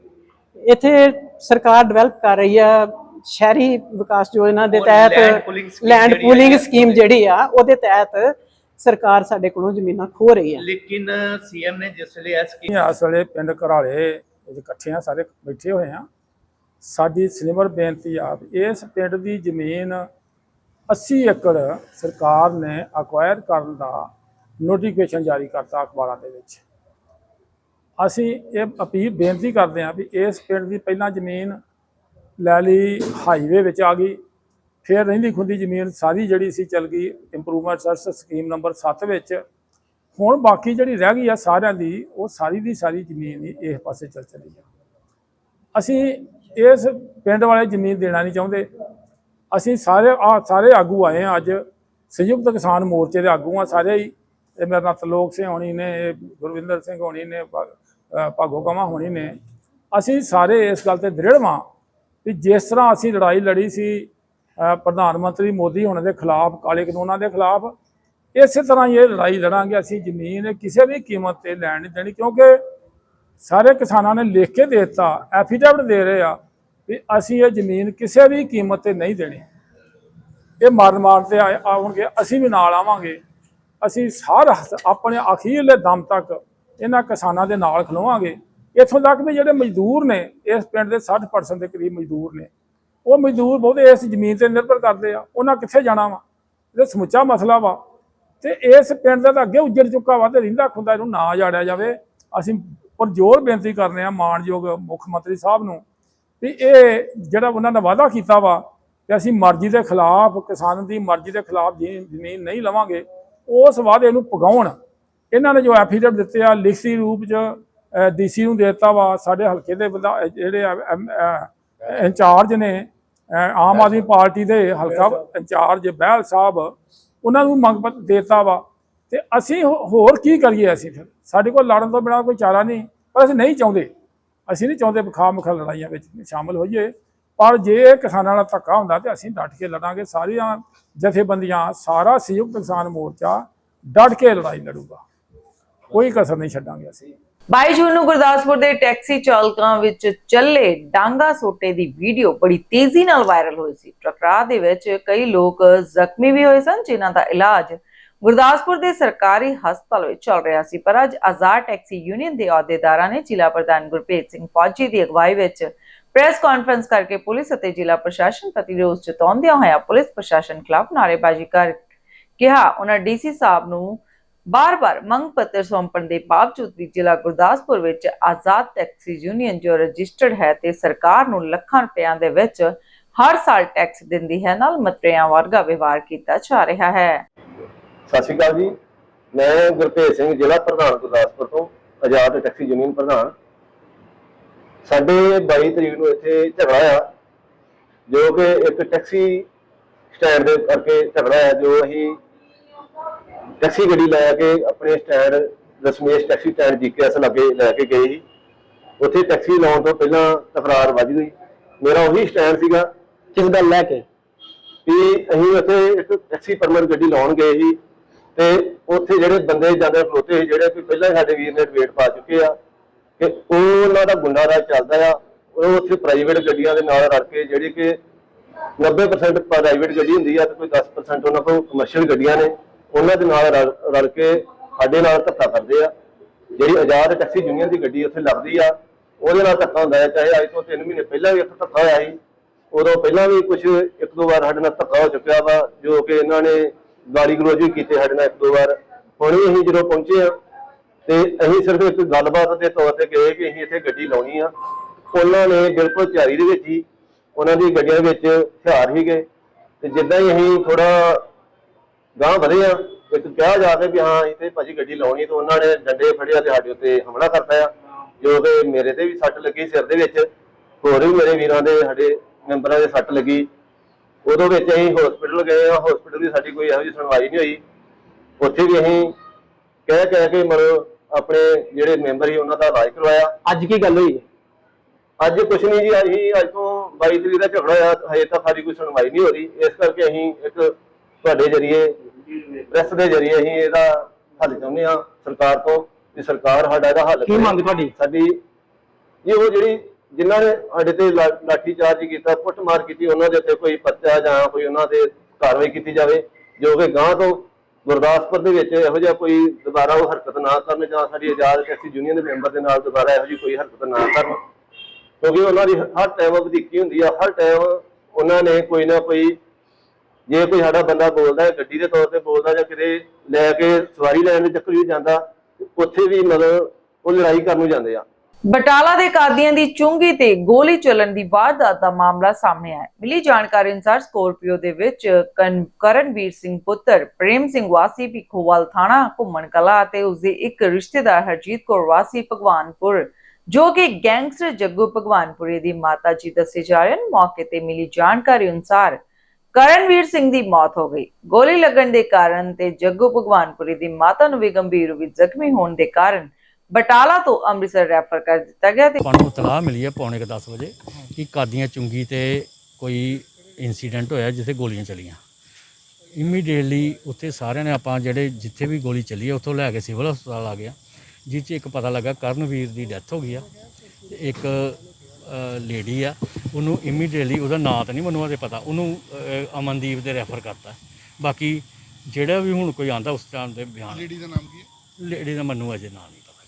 ਇੱਥੇ ਸਰਕਾਰ ਡਿਵੈਲਪ ਕਰ ਰਹੀ ਆ ਸ਼ਹਿਰੀ ਵਿਕਾਸ ਯੋਜਨਾ ਦੇ ਤਹਿਤ ਲੈਂਡ ਪੂਲਿੰਗ ਸਕੀਮ ਜਿਹੜੀ ਆ ਉਹਦੇ ਤਹਿਤ ਸਰਕਾਰ ਸਾਡੇ ਕੋਲੋਂ ਜ਼ਮੀਨਾਂ ਖੋ ਰਹੀ ਆ। ਲੇਕਿਨ ਸੀਐਮ ਨੇ ਜਿਸ ਵੇਲੇ ਐਸ ਅਸੀਂ ਇਸ ਵੇਲੇ ਪਿੰਡ ਘਰਾਲੇ ਇਕੱਠੇ ਆ ਸਾਰੇ ਬੈਠੇ ਹੋਏ ਆ ਸਾਡੀ ਸਿਨਮਰ ਬੇਨਤੀ ਆ ਇਸ ਪਿੰਡ ਦੀ ਜ਼ਮੀਨ 80 ਏਕੜ ਸਰਕਾਰ ਨੇ ਅਕਵਾਇਰ ਕਰਨ ਦਾ ਨੋਟੀਫਿਕੇਸ਼ਨ ਜਾਰੀ ਕਰਤਾ ਅਖਬਾਰਾਂ ਦੇ ਵਿੱਚ। ਅਸੀਂ ਇਹ ਅਪੀਲ ਬੇਨਤੀ ਕਰਦੇ ਹਾਂ ਵੀ ਇਸ ਪਿੰਡ ਦੀ ਪਹਿਲਾਂ ਜ਼ਮੀਨ ਲੈ ਲਈ ਹਾਈਵੇ ਵਿੱਚ ਆ ਗਈ, ਫਿਰ ਰਹਿੰਦੀ ਖੁੰਦੀ ਜ਼ਮੀਨ ਸਾਰੀ ਜਿਹੜੀ ਸੀ ਚੱਲ ਗਈ ਇੰਪਰੂਵਮੈਂਟ ਸਰਵਿਸ ਸਕੀਮ ਨੰਬਰ 7 ਵਿੱਚ। ਹੁਣ ਬਾਕੀ ਜਿਹੜੀ ਰਹਿ ਗਈ ਆ ਸਾਰਿਆਂ ਦੀ, ਉਹ ਸਾਰੀ ਦੀ ਸਾਰੀ ਜ਼ਮੀਨ ਹੀ ਇਸ ਪਾਸੇ ਚੱਲ ਚੱਲੀ ਆ। ਅਸੀਂ ਇਸ ਪਿੰਡ ਵਾਲੇ ਜ਼ਮੀਨ ਦੇਣਾ ਨਹੀਂ ਚਾਹੁੰਦੇ। ਅਸੀਂ ਸਾਰੇ ਆ, ਸਾਰੇ ਆਗੂ ਆਏ ਆ ਅੱਜ, ਸੰਯੁਕਤ ਕਿਸਾਨ ਮੋਰਚੇ ਦੇ ਆਗੂ ਆ ਸਾਰੇ ਹੀ। ਇਹ ਮੇਰੇ ਨਾਲ ਤਲੋਕ ਸਿੰਘ ਹੋਣੀ ਨੇ, ਇਹ ਗੁਰਵਿੰਦਰ ਸਿੰਘ ਹੋਣੀ ਨੇ, ਭਾ- ਭਾਗੋ ਕਮਾ ਹੋਣੀ ਨੇ, ਅਸੀਂ ਸਾਰੇ ਇਸ ਗੱਲ ਤੇ ਦ੍ਰਿੜ ਵਾਂ ਵੀ ਜਿਸ ਤਰ੍ਹਾਂ ਅਸੀਂ ਲੜਾਈ ਲੜੀ ਸੀ ਪ੍ਰਧਾਨ ਮੰਤਰੀ ਮੋਦੀ ਹੋਣ ਦੇ ਖਿਲਾਫ, ਕਾਲੇ ਕਾਨੂੰਨਾਂ ਦੇ ਖਿਲਾਫ, ਇਸੇ ਤਰ੍ਹਾਂ ਹੀ ਇਹ ਲੜਾਈ ਲੜਾਂਗੇ ਅਸੀਂ ਜ਼ਮੀਨ ਕਿਸੇ ਵੀ ਕੀਮਤ ਤੇ ਲੈਣ ਨਹੀਂ ਦੇਣੀ ਕਿਉਂਕਿ ਸਾਰੇ ਕਿਸਾਨਾਂ ਨੇ ਲਿਖ ਕੇ ਦੇ ਦਿੱਤਾ ਐਫੀਡੇਵਿਟ ਦੇ ਰਹੇ ਆ ਵੀ ਅਸੀਂ ਇਹ ਜ਼ਮੀਨ ਕਿਸੇ ਵੀ ਕੀਮਤ ਤੇ ਨਹੀਂ ਦੇਣੀ। ਇਹ ਮਾਰਨ ਮਾਰਨ ਤੇ ਆਏ- ਆਉਣਗੇ, ਅਸੀਂ ਵੀ ਨਾਲ ਆਵਾਂਗੇ। ਅਸੀਂ ਸਾਰ ਆਪਣੇ ਅਖੀਰਲੇ ਦਮ ਤੱਕ ਇਹਨਾਂ ਕਿਸਾਨਾਂ ਦੇ ਨਾਲ ਖਲੋਵਾਂਗੇ। ਇੱਥੋਂ ਤੱਕ ਵੀ ਜਿਹੜੇ ਮਜ਼ਦੂਰ ਨੇ, ਇਸ ਪਿੰਡ ਦੇ 60% ਦੇ ਕਰੀਬ ਮਜ਼ਦੂਰ ਨੇ। ਉਹ ਮਜ਼ਦੂਰ ਬਹੁਤੇ ਇਸ ਜ਼ਮੀਨ ਤੇ ਨਿਰਭਰ ਕਰਦੇ ਆ, ਉਹਨਾਂ ਕਿੱਥੇ ਜਾਣਾ ਵਾ? ਇਹ ਸਮੁੱਚਾ ਮਸਲਾ ਵਾ। ਤੇ ਇਸ ਪਿੰਡ ਦਾ ਤਾਂ ਅੱਗੇ ਉੱਜੜ ਚੁੱਕਾ ਵਾ ਤੇ ਰਿੰਦਾ ਖੁੰਦਾ ਇਹਨੂੰ ਨਾ ਜਾੜਿਆ ਜਾਵੇ। ਅਸੀਂ ਪਰ ਜ਼ੋਰ ਬੇਨਤੀ ਕਰਨੇ ਆ ਮਾਨਯੋਗ ਮੁੱਖ ਮੰਤਰੀ ਸਾਹਿਬ ਨੂੰ ਵੀ ਇਹ ਜਿਹੜਾ ਉਹਨਾਂ ਨੇ ਵਾਅਦਾ ਕੀਤਾ ਵਾ ਕਿ ਅਸੀਂ ਮਰਜ਼ੀ ਦੇ ਖਿਲਾਫ ਕਿਸਾਨ ਦੀ ਮਰਜ਼ੀ ਦੇ ਖਿਲਾਫ ਜ਼ਮੀਨ ਜ਼ਮੀਨ ਨਹੀਂ ਲਵਾਂਗੇ। ਉਸ ਵਾਅਦੇ ਨੂੰ ਪਗਾਉਣ ਇਹਨਾਂ ਨੇ ਜੋ ਐਫੀਡੇਵਿਟ ਦਿੱਤੇ ਆ, ਲਿਖਤੀ ਰੂਪ ਚ ਡੀਸੀ ਨੂੰ ਦੇ ਦਿੱਤਾ ਵਾ, ਸਾਡੇ ਹਲਕੇ ਦੇ ਬੰਦਾ ਜਿਹੜੇ ਇੰਚਾਰਜ ਨੇ ਆਮ ਆਦਮੀ ਪਾਰਟੀ ਦੇ ਹਲਕਾ ਇੰਚਾਰਜ ਬਹਿਲ ਸਾਹਿਬ, ਉਹਨਾਂ ਨੂੰ ਮੰਗ ਪੱਤਰ ਦੇਤਾ ਵਾ। ਤੇ ਅਸੀਂ ਹੋ- ਹੋਰ ਕੀ ਕਰੀਏ ਅਸੀਂ ਫਿਰ? ਸਾਡੇ ਕੋਲ ਲੜਨ ਤੋਂ ਬਿਨਾਂ ਕੋਈ ਚਾਰਾ ਨਹੀਂ, ਪਰ ਅਸੀਂ ਨਹੀਂ ਚਾਹੁੰਦੇ। ਅਸੀਂ ਨਹੀਂ ਚਾਹੁੰਦੇ ਬਖਾ ਮੁਖਾ ਲੜਾਈਆਂ ਵਿੱਚ ਸ਼ਾਮਲ ਹੋਈਏ। ਪਰ ਜੇ ਕਿਸਾਨਾਂ ਨਾਲ ਧੱਕਾ ਹੁੰਦਾ ਤੇ ਅਸੀਂ ਡਟ ਕੇ ਲੜਾਂਗੇ, ਸਾਰੀਆਂ ਜਥੇਬੰਦੀਆਂ, ਸਾਰਾ ਸੰਯੁਕਤ ਕਿਸਾਨ ਮੋਰਚਾ ਡਟ ਕੇ ਲੜਾਈ ਲੜੂਗਾ। ਕੋਈ ਕਸਰ ਨਹੀਂ ਛੱਡਾਂਗੇ ਅਸੀਂ। 22 ਜੂਨ ਨੂੰ ਗੁਰਦਾਸਪੁਰ ਦੇ ਟੈਕਸੀ ਚਾਲਕਾਂ ਵਿੱਚ ਚੱਲੇ ਡਾਂਗਾ ਸੋਟੇ ਦੀ ਵੀਡੀਓ ਬੜੀ ਤੇਜ਼ੀ ਨਾਲ ਵਾਇਰਲ ਹੋਈ ਸੀ। ਟਕਰਾਅ ਦੇ ਵਿੱਚ ਕਈ ਲੋਕ ਜ਼ਖਮੀ ਵੀ ਹੋਏ ਸਨ, ਜਿਨ੍ਹਾਂ ਦਾ ਇਲਾਜ ਗੁਰਦਾਸਪੁਰ ਦੇ ਸਰਕਾਰੀ ਹਸਪਤਾਲ ਵਿੱਚ ਚੱਲ ਰਿਹਾ ਸੀ। ਪਰ ਅੱਜ ਆਜ਼ਾਦ ਟੈਕਸੀ ਯੂਨੀਅਨ ਦੇ ਅਹੁਦੇਦਾਰਾਂ ਨੇ ਜ਼ਿਲ੍ਹਾ ਪ੍ਰਧਾਨ ਗੁਰਪ੍ਰੀਤ ਸਿੰਘ ਫੌਜੀ ਦੀ ਅਗਵਾਈ ਵਿੱਚ ਪ੍ਰੈਸ ਕਾਨਫਰੰਸ ਕਰਕੇ ਪੁਲਿਸ ਅਤੇ ਜ਼ਿਲ੍ਹਾ ਪ੍ਰਸ਼ਾਸਨ ਪ੍ਰਤੀ ਰੋਸ ਜਤਾਉਂਦਿਆਂ ਹੋਇਆ ਪੁਲਿਸ ਪ੍ਰਸ਼ਾਸਨ ਖਿਲਾਫ ਨਾਅਰੇਬਾਜ਼ੀ ਕਰ ਕਿਹਾ। ਉਹਨਾਂ ਡੀਸੀ ਸਾਹਿਬ ਨੂੰ ਬਾਰ-ਬਾਰ ਮੰਗ ਪੱਤਰ ਸੌਂਪਣ ਦੇ ਬਾਵਜੂਦ ਵੀ ਜ਼ਿਲ੍ਹਾ ਗੁਰਦਾਸਪੁਰ ਵਿੱਚ ਆਜ਼ਾਦ ਟੈਕਸੀ ਯੂਨੀਅਨ ਜੋ ਰਜਿਸਟਰਡ ਹੈ ਤੇ ਸਰਕਾਰ ਨੂੰ ਲੱਖਾਂ ਰੁਪਇਆਂ ਦੇ ਵਿੱਚ ਹਰ ਸਾਲ ਟੈਕਸ ਦਿੰਦੀ ਹੈ, ਨਾਲ ਮਤਰਿਆਂ ਵਰਗਾ ਵਿਵਹਾਰ ਕੀਤਾ ਜਾ ਰਿਹਾ ਹੈ। ਸਤਿ ਸ਼੍ਰੀ ਅਕਾਲ ਜੀ। ਮੈਂ ਗੁਰਭੇਜ ਸਿੰਘ, ਜ਼ਿਲ੍ਹਾ ਪ੍ਰਧਾਨ ਗੁਰਦਾਸਪੁਰ ਤੋਂ ਆਜ਼ਾਦ ਟੈਕਸੀ ਯੂਨੀਅਨ ਪ੍ਰਧਾਨ। ਸਾਡੇ 22 ਤਰੀਕ ਨੂੰ ਇੱਥੇ ਝਗੜਾ ਆ ਜੋ ਕਿ ਇੱਕ ਟੈਕਸੀ ਸਟੈਂਡ ਦੇ ਕਰਕੇ ਝਗੜਾ ਆ ਜੋ ਅਸੀਂ ਟੈਕਸੀ ਗੱਡੀ ਲੈ ਕੇ ਆਪਣੇ stand Dashmesh taxi stand GKS ਲੱਗੇ ਲੈ ਕੇ ਗਏ ਸੀ। ਉੱਥੇ ਟੈਕਸੀ ਲਾਉਣ ਤੋਂ ਪਹਿਲਾਂ ਤਕਰਾਰ ਵੱਜ ਗਈ। ਮੇਰਾ ਉਹੀ ਸਟੈਂਡ ਸੀਗਾ। ਕਿਸ ਗੱਲ ਲੈ ਕੇ? ਵੀ ਅਸੀਂ ਉੱਥੇ ਇੱਕ ਟੈਕਸੀ ਪਰਮਿਟ ਗੱਡੀ ਲਾਉਣ ਗਏ ਸੀ ਤੇ ਉੱਥੇ ਜਿਹੜੇ ਬੰਦੇ ਜਾਂਦੇ ਖਲੋਤੇ ਸੀ ਜਿਹੜੇ ਵੀ ਪਹਿਲਾਂ ਸਾਡੇ ਵੀਰ ਨੇ ਵੇਟ ਪਾ ਚੁੱਕੇ ਆ ਕਿ ਉਹ ਉਹਨਾਂ ਦਾ ਗੁੰਡਾ ਰਾਜ ਚੱਲਦਾ ਆ, ਉਹ ਉੱਥੇ ਪ੍ਰਾਈਵੇਟ ਗੱਡੀਆਂ ਦੇ ਨਾਲ ਰਲ ਕੇ ਜਿਹੜੀ ਕਿ 90% ਪ੍ਰਾਈਵੇਟ ਗੱਡੀ ਹੁੰਦੀ ਆ ਤੇ ਕੋਈ 10% ਉਹਨਾਂ ਕੋਲ ਕਮਰਸ਼ੀਅਲ ਗੱਡੀਆਂ ਨੇ, ਉਹਨਾਂ ਦੇ ਨਾਲ ਰਲ ਰਲ ਕੇ ਸਾਡੇ ਨਾਲ ਧੱਕਾ ਕਰਦੇ ਆ। ਜਿਹੜੀ ਆਜ਼ਾਦ ਟੈਕਸੀ ਯੂਨੀਅਨ ਦੀ ਗੱਡੀ ਉੱਥੇ ਲੱਗਦੀ ਆ, ਉਹਦੇ ਨਾਲ ਧੱਕਾ ਹੁੰਦਾ ਹੈ ਚਾਹੇ ਅੱਜ ਤੋਂ 3 ਮਹੀਨੇ ਪਹਿਲਾਂ ਵੀ ਇੱਥੇ ਧੱਕਾ ਹੋਇਆ ਸੀ, ਉਦੋਂ ਪਹਿਲਾਂ ਵੀ ਕੁਝ ਇੱਕ ਦੋ ਵਾਰ ਸਾਡੇ ਨਾਲ ਧੱਕਾ ਹੋ ਚੁੱਕਿਆ ਵਾ, ਜੋ ਕਿ ਇਹਨਾਂ ਨੇ ਗਾਲੀ ਗਲੋਚ ਵੀ ਕੀਤੇ ਸਾਡੇ ਨਾਲ ਇੱਕ ਦੋ ਵਾਰ। ਹੁਣ ਵੀ ਅਸੀਂ ਜਦੋਂ ਪਹੁੰਚੇ ਆ ਤੇ ਅਸੀਂ ਸਿਰਫ ਇੱਕ ਗੱਲਬਾਤ ਦੇ ਤੌਰ ਤੇ ਗਏ ਕਿ ਅਸੀਂ ਇੱਥੇ ਗੱਡੀ ਲਾਉਣੀ ਆ। ਉਹਨਾਂ ਨੇ ਬਿਲਕੁਲ ਤਿਆਰੀ ਦੇ ਵਿੱਚ ਹੀ ਉਹਨਾਂ ਦੀ ਗੱਡੀਆਂ ਵਿੱਚ ਹਥਿਆਰ ਸੀਗੇ। ਤੇ ਜਿੱਦਾਂ ਹੀ ਅਸੀਂ ਥੋੜਾ ਗਾਂ ਵਧੇ ਆ, ਇੱਕ ਕਿਹਾ ਜਾ ਕੇ ਵੀ ਹਾਂ, ਇੱਥੇ ਭਾਜੀ ਗੱਡੀ ਲਾਉਣੀ ਤੇ ਉਹਨਾਂ ਨੇ ਡੰਡੇ ਫੜਿਆ ਤੇ ਸਾਡੇ ਉੱਤੇ ਹਮਲਾ ਕਰਤਾ ਆ, ਜੋ ਕਿ ਮੇਰੇ ਤੇ ਵੀ ਸੱਟ ਲੱਗੀ ਸਿਰ ਦੇ ਵਿੱਚ। ਹੋਰ ਵੀ ਮੇਰੇ ਵੀਰਾਂ ਦੇ, ਸਾਡੇ ਮੈਂਬਰਾਂ ਦੇ ਸੱਟ ਲੱਗੀ। ਉਦੋਂ ਵਿੱਚ ਅਸੀਂ ਹਸਪੀਟਲ ਗਏ ਆ ਹਸਪੀਟਲ ਦੀ ਸਾਡੀ ਕੋਈ ਇਹੋ ਜਿਹੀ ਸੁਣਵਾਈ ਨਹੀਂ ਹੋਈ। ਉੱਥੇ ਵੀ ਅਸੀਂ ਕਹਿ ਕਹਿ ਕੇ ਮਤਲਬ ਆਪਣੇ ਜਿਹੜੇ ਮੈਂਬਰ ਸੀ ਉਹਨਾਂ ਦਾ ਇਲਾਜ ਕਰਵਾਇਆ ਅੱਜ ਕੀ ਗੱਲ ਹੋਈ ਅੱਜ ਕੁਛ ਨਹੀਂ ਜੀ ਅਸੀਂ ਅੱਜ ਤੋਂ 22 ਤਰੀਕ ਦਾ ਝਗੜਾ ਹੋਇਆ ਹਜੇ ਤੱਕ ਸਾਡੀ ਕੋਈ ਸੁਣਵਾਈ ਨਹੀਂ ਹੋ ਰਹੀ ਇਸ ਕਰਕੇ ਅਸੀਂ ਇੱਕ ਤੁਹਾਡੇ ਜਰੀਏ ਪ੍ਰੈਸ ਦੇ ਜਰੀਏ ਅਸੀਂ ਇਹਦਾ ਹੱਲ ਚਾਹੁੰਦੇ ਹਾਂ ਸਰਕਾਰ ਤੋਂ ਕਿ ਸਰਕਾਰ ਸਾਡਾ ਇਹਦਾ ਹੱਲ ਕੀ। ਮੰਗ ਤੁਹਾਡੀ? ਸਾਡੀ ਇਹ ਉਹ ਜਿਹੜੀ ਜਿਨ੍ਹਾਂ ਨੇ ਸਾਡੇ ਤੇ ਲਾਠੀ ਚਾਰਜ ਕੀਤਾ ਕੁੱਟਮਾਰ ਕੀਤੀ ਉਹਨਾਂ ਦੇ ਉੱਤੇ ਕੋਈ ਪਰਚਾ ਜਾਂ ਕੋਈ ਉਹਨਾਂ ਤੇ ਕਾਰਵਾਈ ਕੀਤੀ ਜਾਵੇ ਜੋ ਕਿ ਗਾਂ ਤੋਂ ਗੁਰਦਾਸਪੁਰ ਦੇ ਵਿੱਚ ਇਹੋ ਜਿਹਾ ਕੋਈ ਦੁਬਾਰਾ ਉਹ ਹਰਕਤ ਨਾ ਕਰਨ ਜਾਂ ਸਾਡੀ ਆਜ਼ਾਦ ਟੈਕਸੀ ਯੂਨੀਅਨ ਦੇ ਮੈਂਬਰ ਦੇ ਨਾਲ ਦੁਬਾਰਾ ਇਹੋ ਜਿਹੀ ਕੋਈ ਹਰਕਤ ਨਾ ਕਰਨ। ਕਿਉਂਕਿ ਉਹਨਾਂ ਦੀ ਹਰ ਟਾਈਮ ਵਧੀਕੀ ਹੁੰਦੀ ਆ, ਹਰ ਟਾਈਮ ਉਹਨਾਂ ਨੇ ਕੋਈ ਨਾ ਕੋਈ, ਜੇ ਕੋਈ ਸਾਡਾ ਬੰਦਾ ਬੋਲਦਾ ਹੈ, ਗੱਡੀ ਦੇ ਤੌਰ ਤੇ ਬੋਲਦਾ ਜਾਂ ਕਿਤੇ ਲੈ ਕੇ ਸਵਾਰੀ ਲੈਣ ਦੇ ਚੱਕਰ ਵੀ ਜਾਂਦਾ, ਉੱਥੇ ਵੀ ਮਤਲਬ ਉਹ ਲੜਾਈ ਕਰਨ ਨੂੰ ਜਾਂਦੇ ਆ। ਬਟਾਲਾ ਦੇ ਕਾਦੀਆਂ ਦੀ ਚੁੰਗੀ ਤੇ ਗੋਲੀ ਚੱਲਣ ਦੀ ਵਾਰਦਾਤ ਦਾ ਮਾਮਲਾ ਸਾਹਮਣੇ ਆਇਆ। ਮਿਲੀ ਜਾਣਕਾਰੀ ਅਨੁਸਾਰ ਸਕੋਰਪੀਓ ਦੇ ਵਿੱਚ ਕਰਨਵੀਰ ਸਿੰਘ ਪੁੱਤਰ, ਪ੍ਰੇਮ ਸਿੰਘ ਵਾਸੀ ਭਿੱਖੂਵਾਲ ਥਾਣਾ, ਘੁੰਮਣ ਕਲਾ ਅਤੇ ਉਸਦੇ ਇੱਕ ਰਿਸ਼ਤੇਦਾਰ ਹਰਜੀਤ ਕੌਰ ਵਾਸੀ ਭਗਵਾਨਪੁਰ, ਜੋ ਕਿ ਗੈਂਗਸਟਰ ਜੱਗੂ ਭਗਵਾਨਪੁਰੇ ਦੀ ਮਾਤਾ ਜੀ ਦੱਸੇ ਜਾ ਰਹੇ ਹਨ। ਮੌਕੇ ਤੇ ਮਿਲੀ ਜਾਣਕਾਰੀ ਅਨੁਸਾਰ ਕਰਨਵੀਰ ਸਿੰਘ ਦੀ ਮੌਤ ਹੋ ਗਈ। ਗੋਲੀ ਲੱਗਣ ਦੇ ਕਾਰਨ ਤੇ ਜੱਗੂ ਭਗਵਾਨਪੁਰੇ ਦੀ ਮਾਤਾ ਨੂੰ ਵੀ ਗੰਭੀਰ ਰੂਪ ਵਿੱਚ ਜ਼ਖਮੀ ਹੋਣ ਦੇ ਕਾਰਨ ਬਟਾਲਾ ਤੋਂ ਅੰਮ੍ਰਿਤਸਰ ਰੈਫਰ ਕਰ ਦਿੱਤਾ ਗਿਆ ਤੇ ਆਪਾਂ ਨੂੰ ਇਤਲਾਹ ਮਿਲੀ ਹੈ ਪੌਣੇ ਕੁ 10 ਵਜੇ ਕਿ ਕਾਦੀਆਂ ਚੁੰਗੀ ਤੇ ਕੋਈ ਇਨਸੀਡੈਂਟ ਹੋਇਆ ਜਿੱਥੇ ਗੋਲੀਆਂ ਚਲੀਆਂ। ਇਮੀਡੀਏਟਲੀ ਉੱਥੇ ਸਾਰਿਆਂ ਨੇ ਆਪਾਂ ਜਿਹੜੇ ਜਿੱਥੇ ਵੀ ਗੋਲੀ ਚੱਲੀ ਹੈ ਉੱਥੋਂ ਲੈ ਕੇ ਸਿਵਲ ਹਸਪਤਾਲ ਆ ਗਿਆ ਜਿਸ 'ਚ ਇੱਕ ਪਤਾ ਲੱਗਾ ਕਰਨਵੀਰ ਦੀ ਡੈਥ ਹੋ ਗਈ ਆ। ਤੇ ਇੱਕ ਲੇਡੀ ਆ ਉਹਨੂੰ ਇਮੀਡੀਏਟਲੀ ਉਹਦਾ ਨਾਂ ਤਾਂ ਨਹੀਂ ਮੈਨੂੰ ਉਹਦੇ ਪਤਾ ਉਹਨੂੰ ਅਮਨਦੀਪ ਦੇ ਰੈਫਰ ਕਰਤਾ। ਬਾਕੀ ਜਿਹੜਾ ਵੀ ਹੁਣ ਕੋਈ ਆਂਦਾ ਉਸ ਟਾਈਮ ਦੇ ਬਿਆਨ। ਲੇਡੀ ਦਾ ਨਾਮ ਕੀ ਹੈ? ਲੇਡੀ ਦਾ ਮੈਨੂੰ ਅਜੇ ਨਾਂ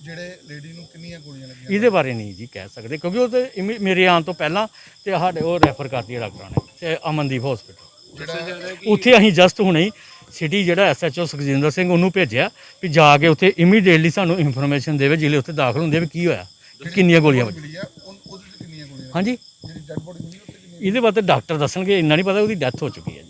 ਜਿਹੜੇ ਲੇਡੀ ਨੂੰ ਕਿੰਨੀਆਂ ਗੋਲੀਆਂ ਲੱਗੀਆਂ ਇਹਦੇ ਬਾਰੇ ਨਹੀਂ ਜੀ ਕਹਿ ਸਕਦੇ ਕਿਉਂਕਿ ਉਹ ਤੇ ਇਮੀ- ਮੇਰੇ ਆਉਣ ਤੋਂ ਪਹਿਲਾਂ ਤੇ ਸਾਡੇ ਉਹ ਰੈਫਰ ਕਰਤੀ ਹੈ ਡਾਕਟਰਾਂ ਨੇ ਤੇ ਅਮਨਦੀਪ ਹਸਪੀਟਲ ਜਿਹੜਾ ਉੱਥੇ ਅਸੀਂ ਜਸਟ ਹੁਣੇ ਹੀ ਸਿਟੀ ਜਿਹੜਾ ਐਸਐਚਓ ਸੁਖਜਿੰਦਰ ਸਿੰਘ ਉਹਨੂੰ ਭੇਜਿਆ ਵੀ ਜਾ ਕੇ ਉੱਥੇ ਇਮੀਡੀਏਟਲੀ ਸਾਨੂੰ ਇਨਫੋਰਮੇਸ਼ਨ ਦੇਵੇ ਜਿਹੜੇ ਉੱਥੇ ਦਾਖਲ ਹੁੰਦੇ ਵੀ ਕੀ ਹੋਇਆ ਕਿੰਨੀਆਂ ਗੋਲੀਆਂ ਵੱਜੀਆਂ ਮਿਲੀ ਆ ਉਹ- ਉਹਦੇ ਤੇ ਕਿੰਨੀਆਂ ਗੋਲੀਆਂ ਹਾਂਜੀ। ਜਿਹੜੀ ਡੈਡ ਬੋਡੀ ਮਿਲੀ ਉੱਤੇ ਕਿੰਨੀਆਂ ਇਹਦੇ ਬਾਰੇ ਡਾਕਟਰ ਦੱਸਣਗੇ ਇੰਨਾ ਨਹੀਂ ਪਤਾ ਉਹਦੀ ਡੈਥ ਹੋ ਚੁੱਕੀ ਹੈ ਜੀ।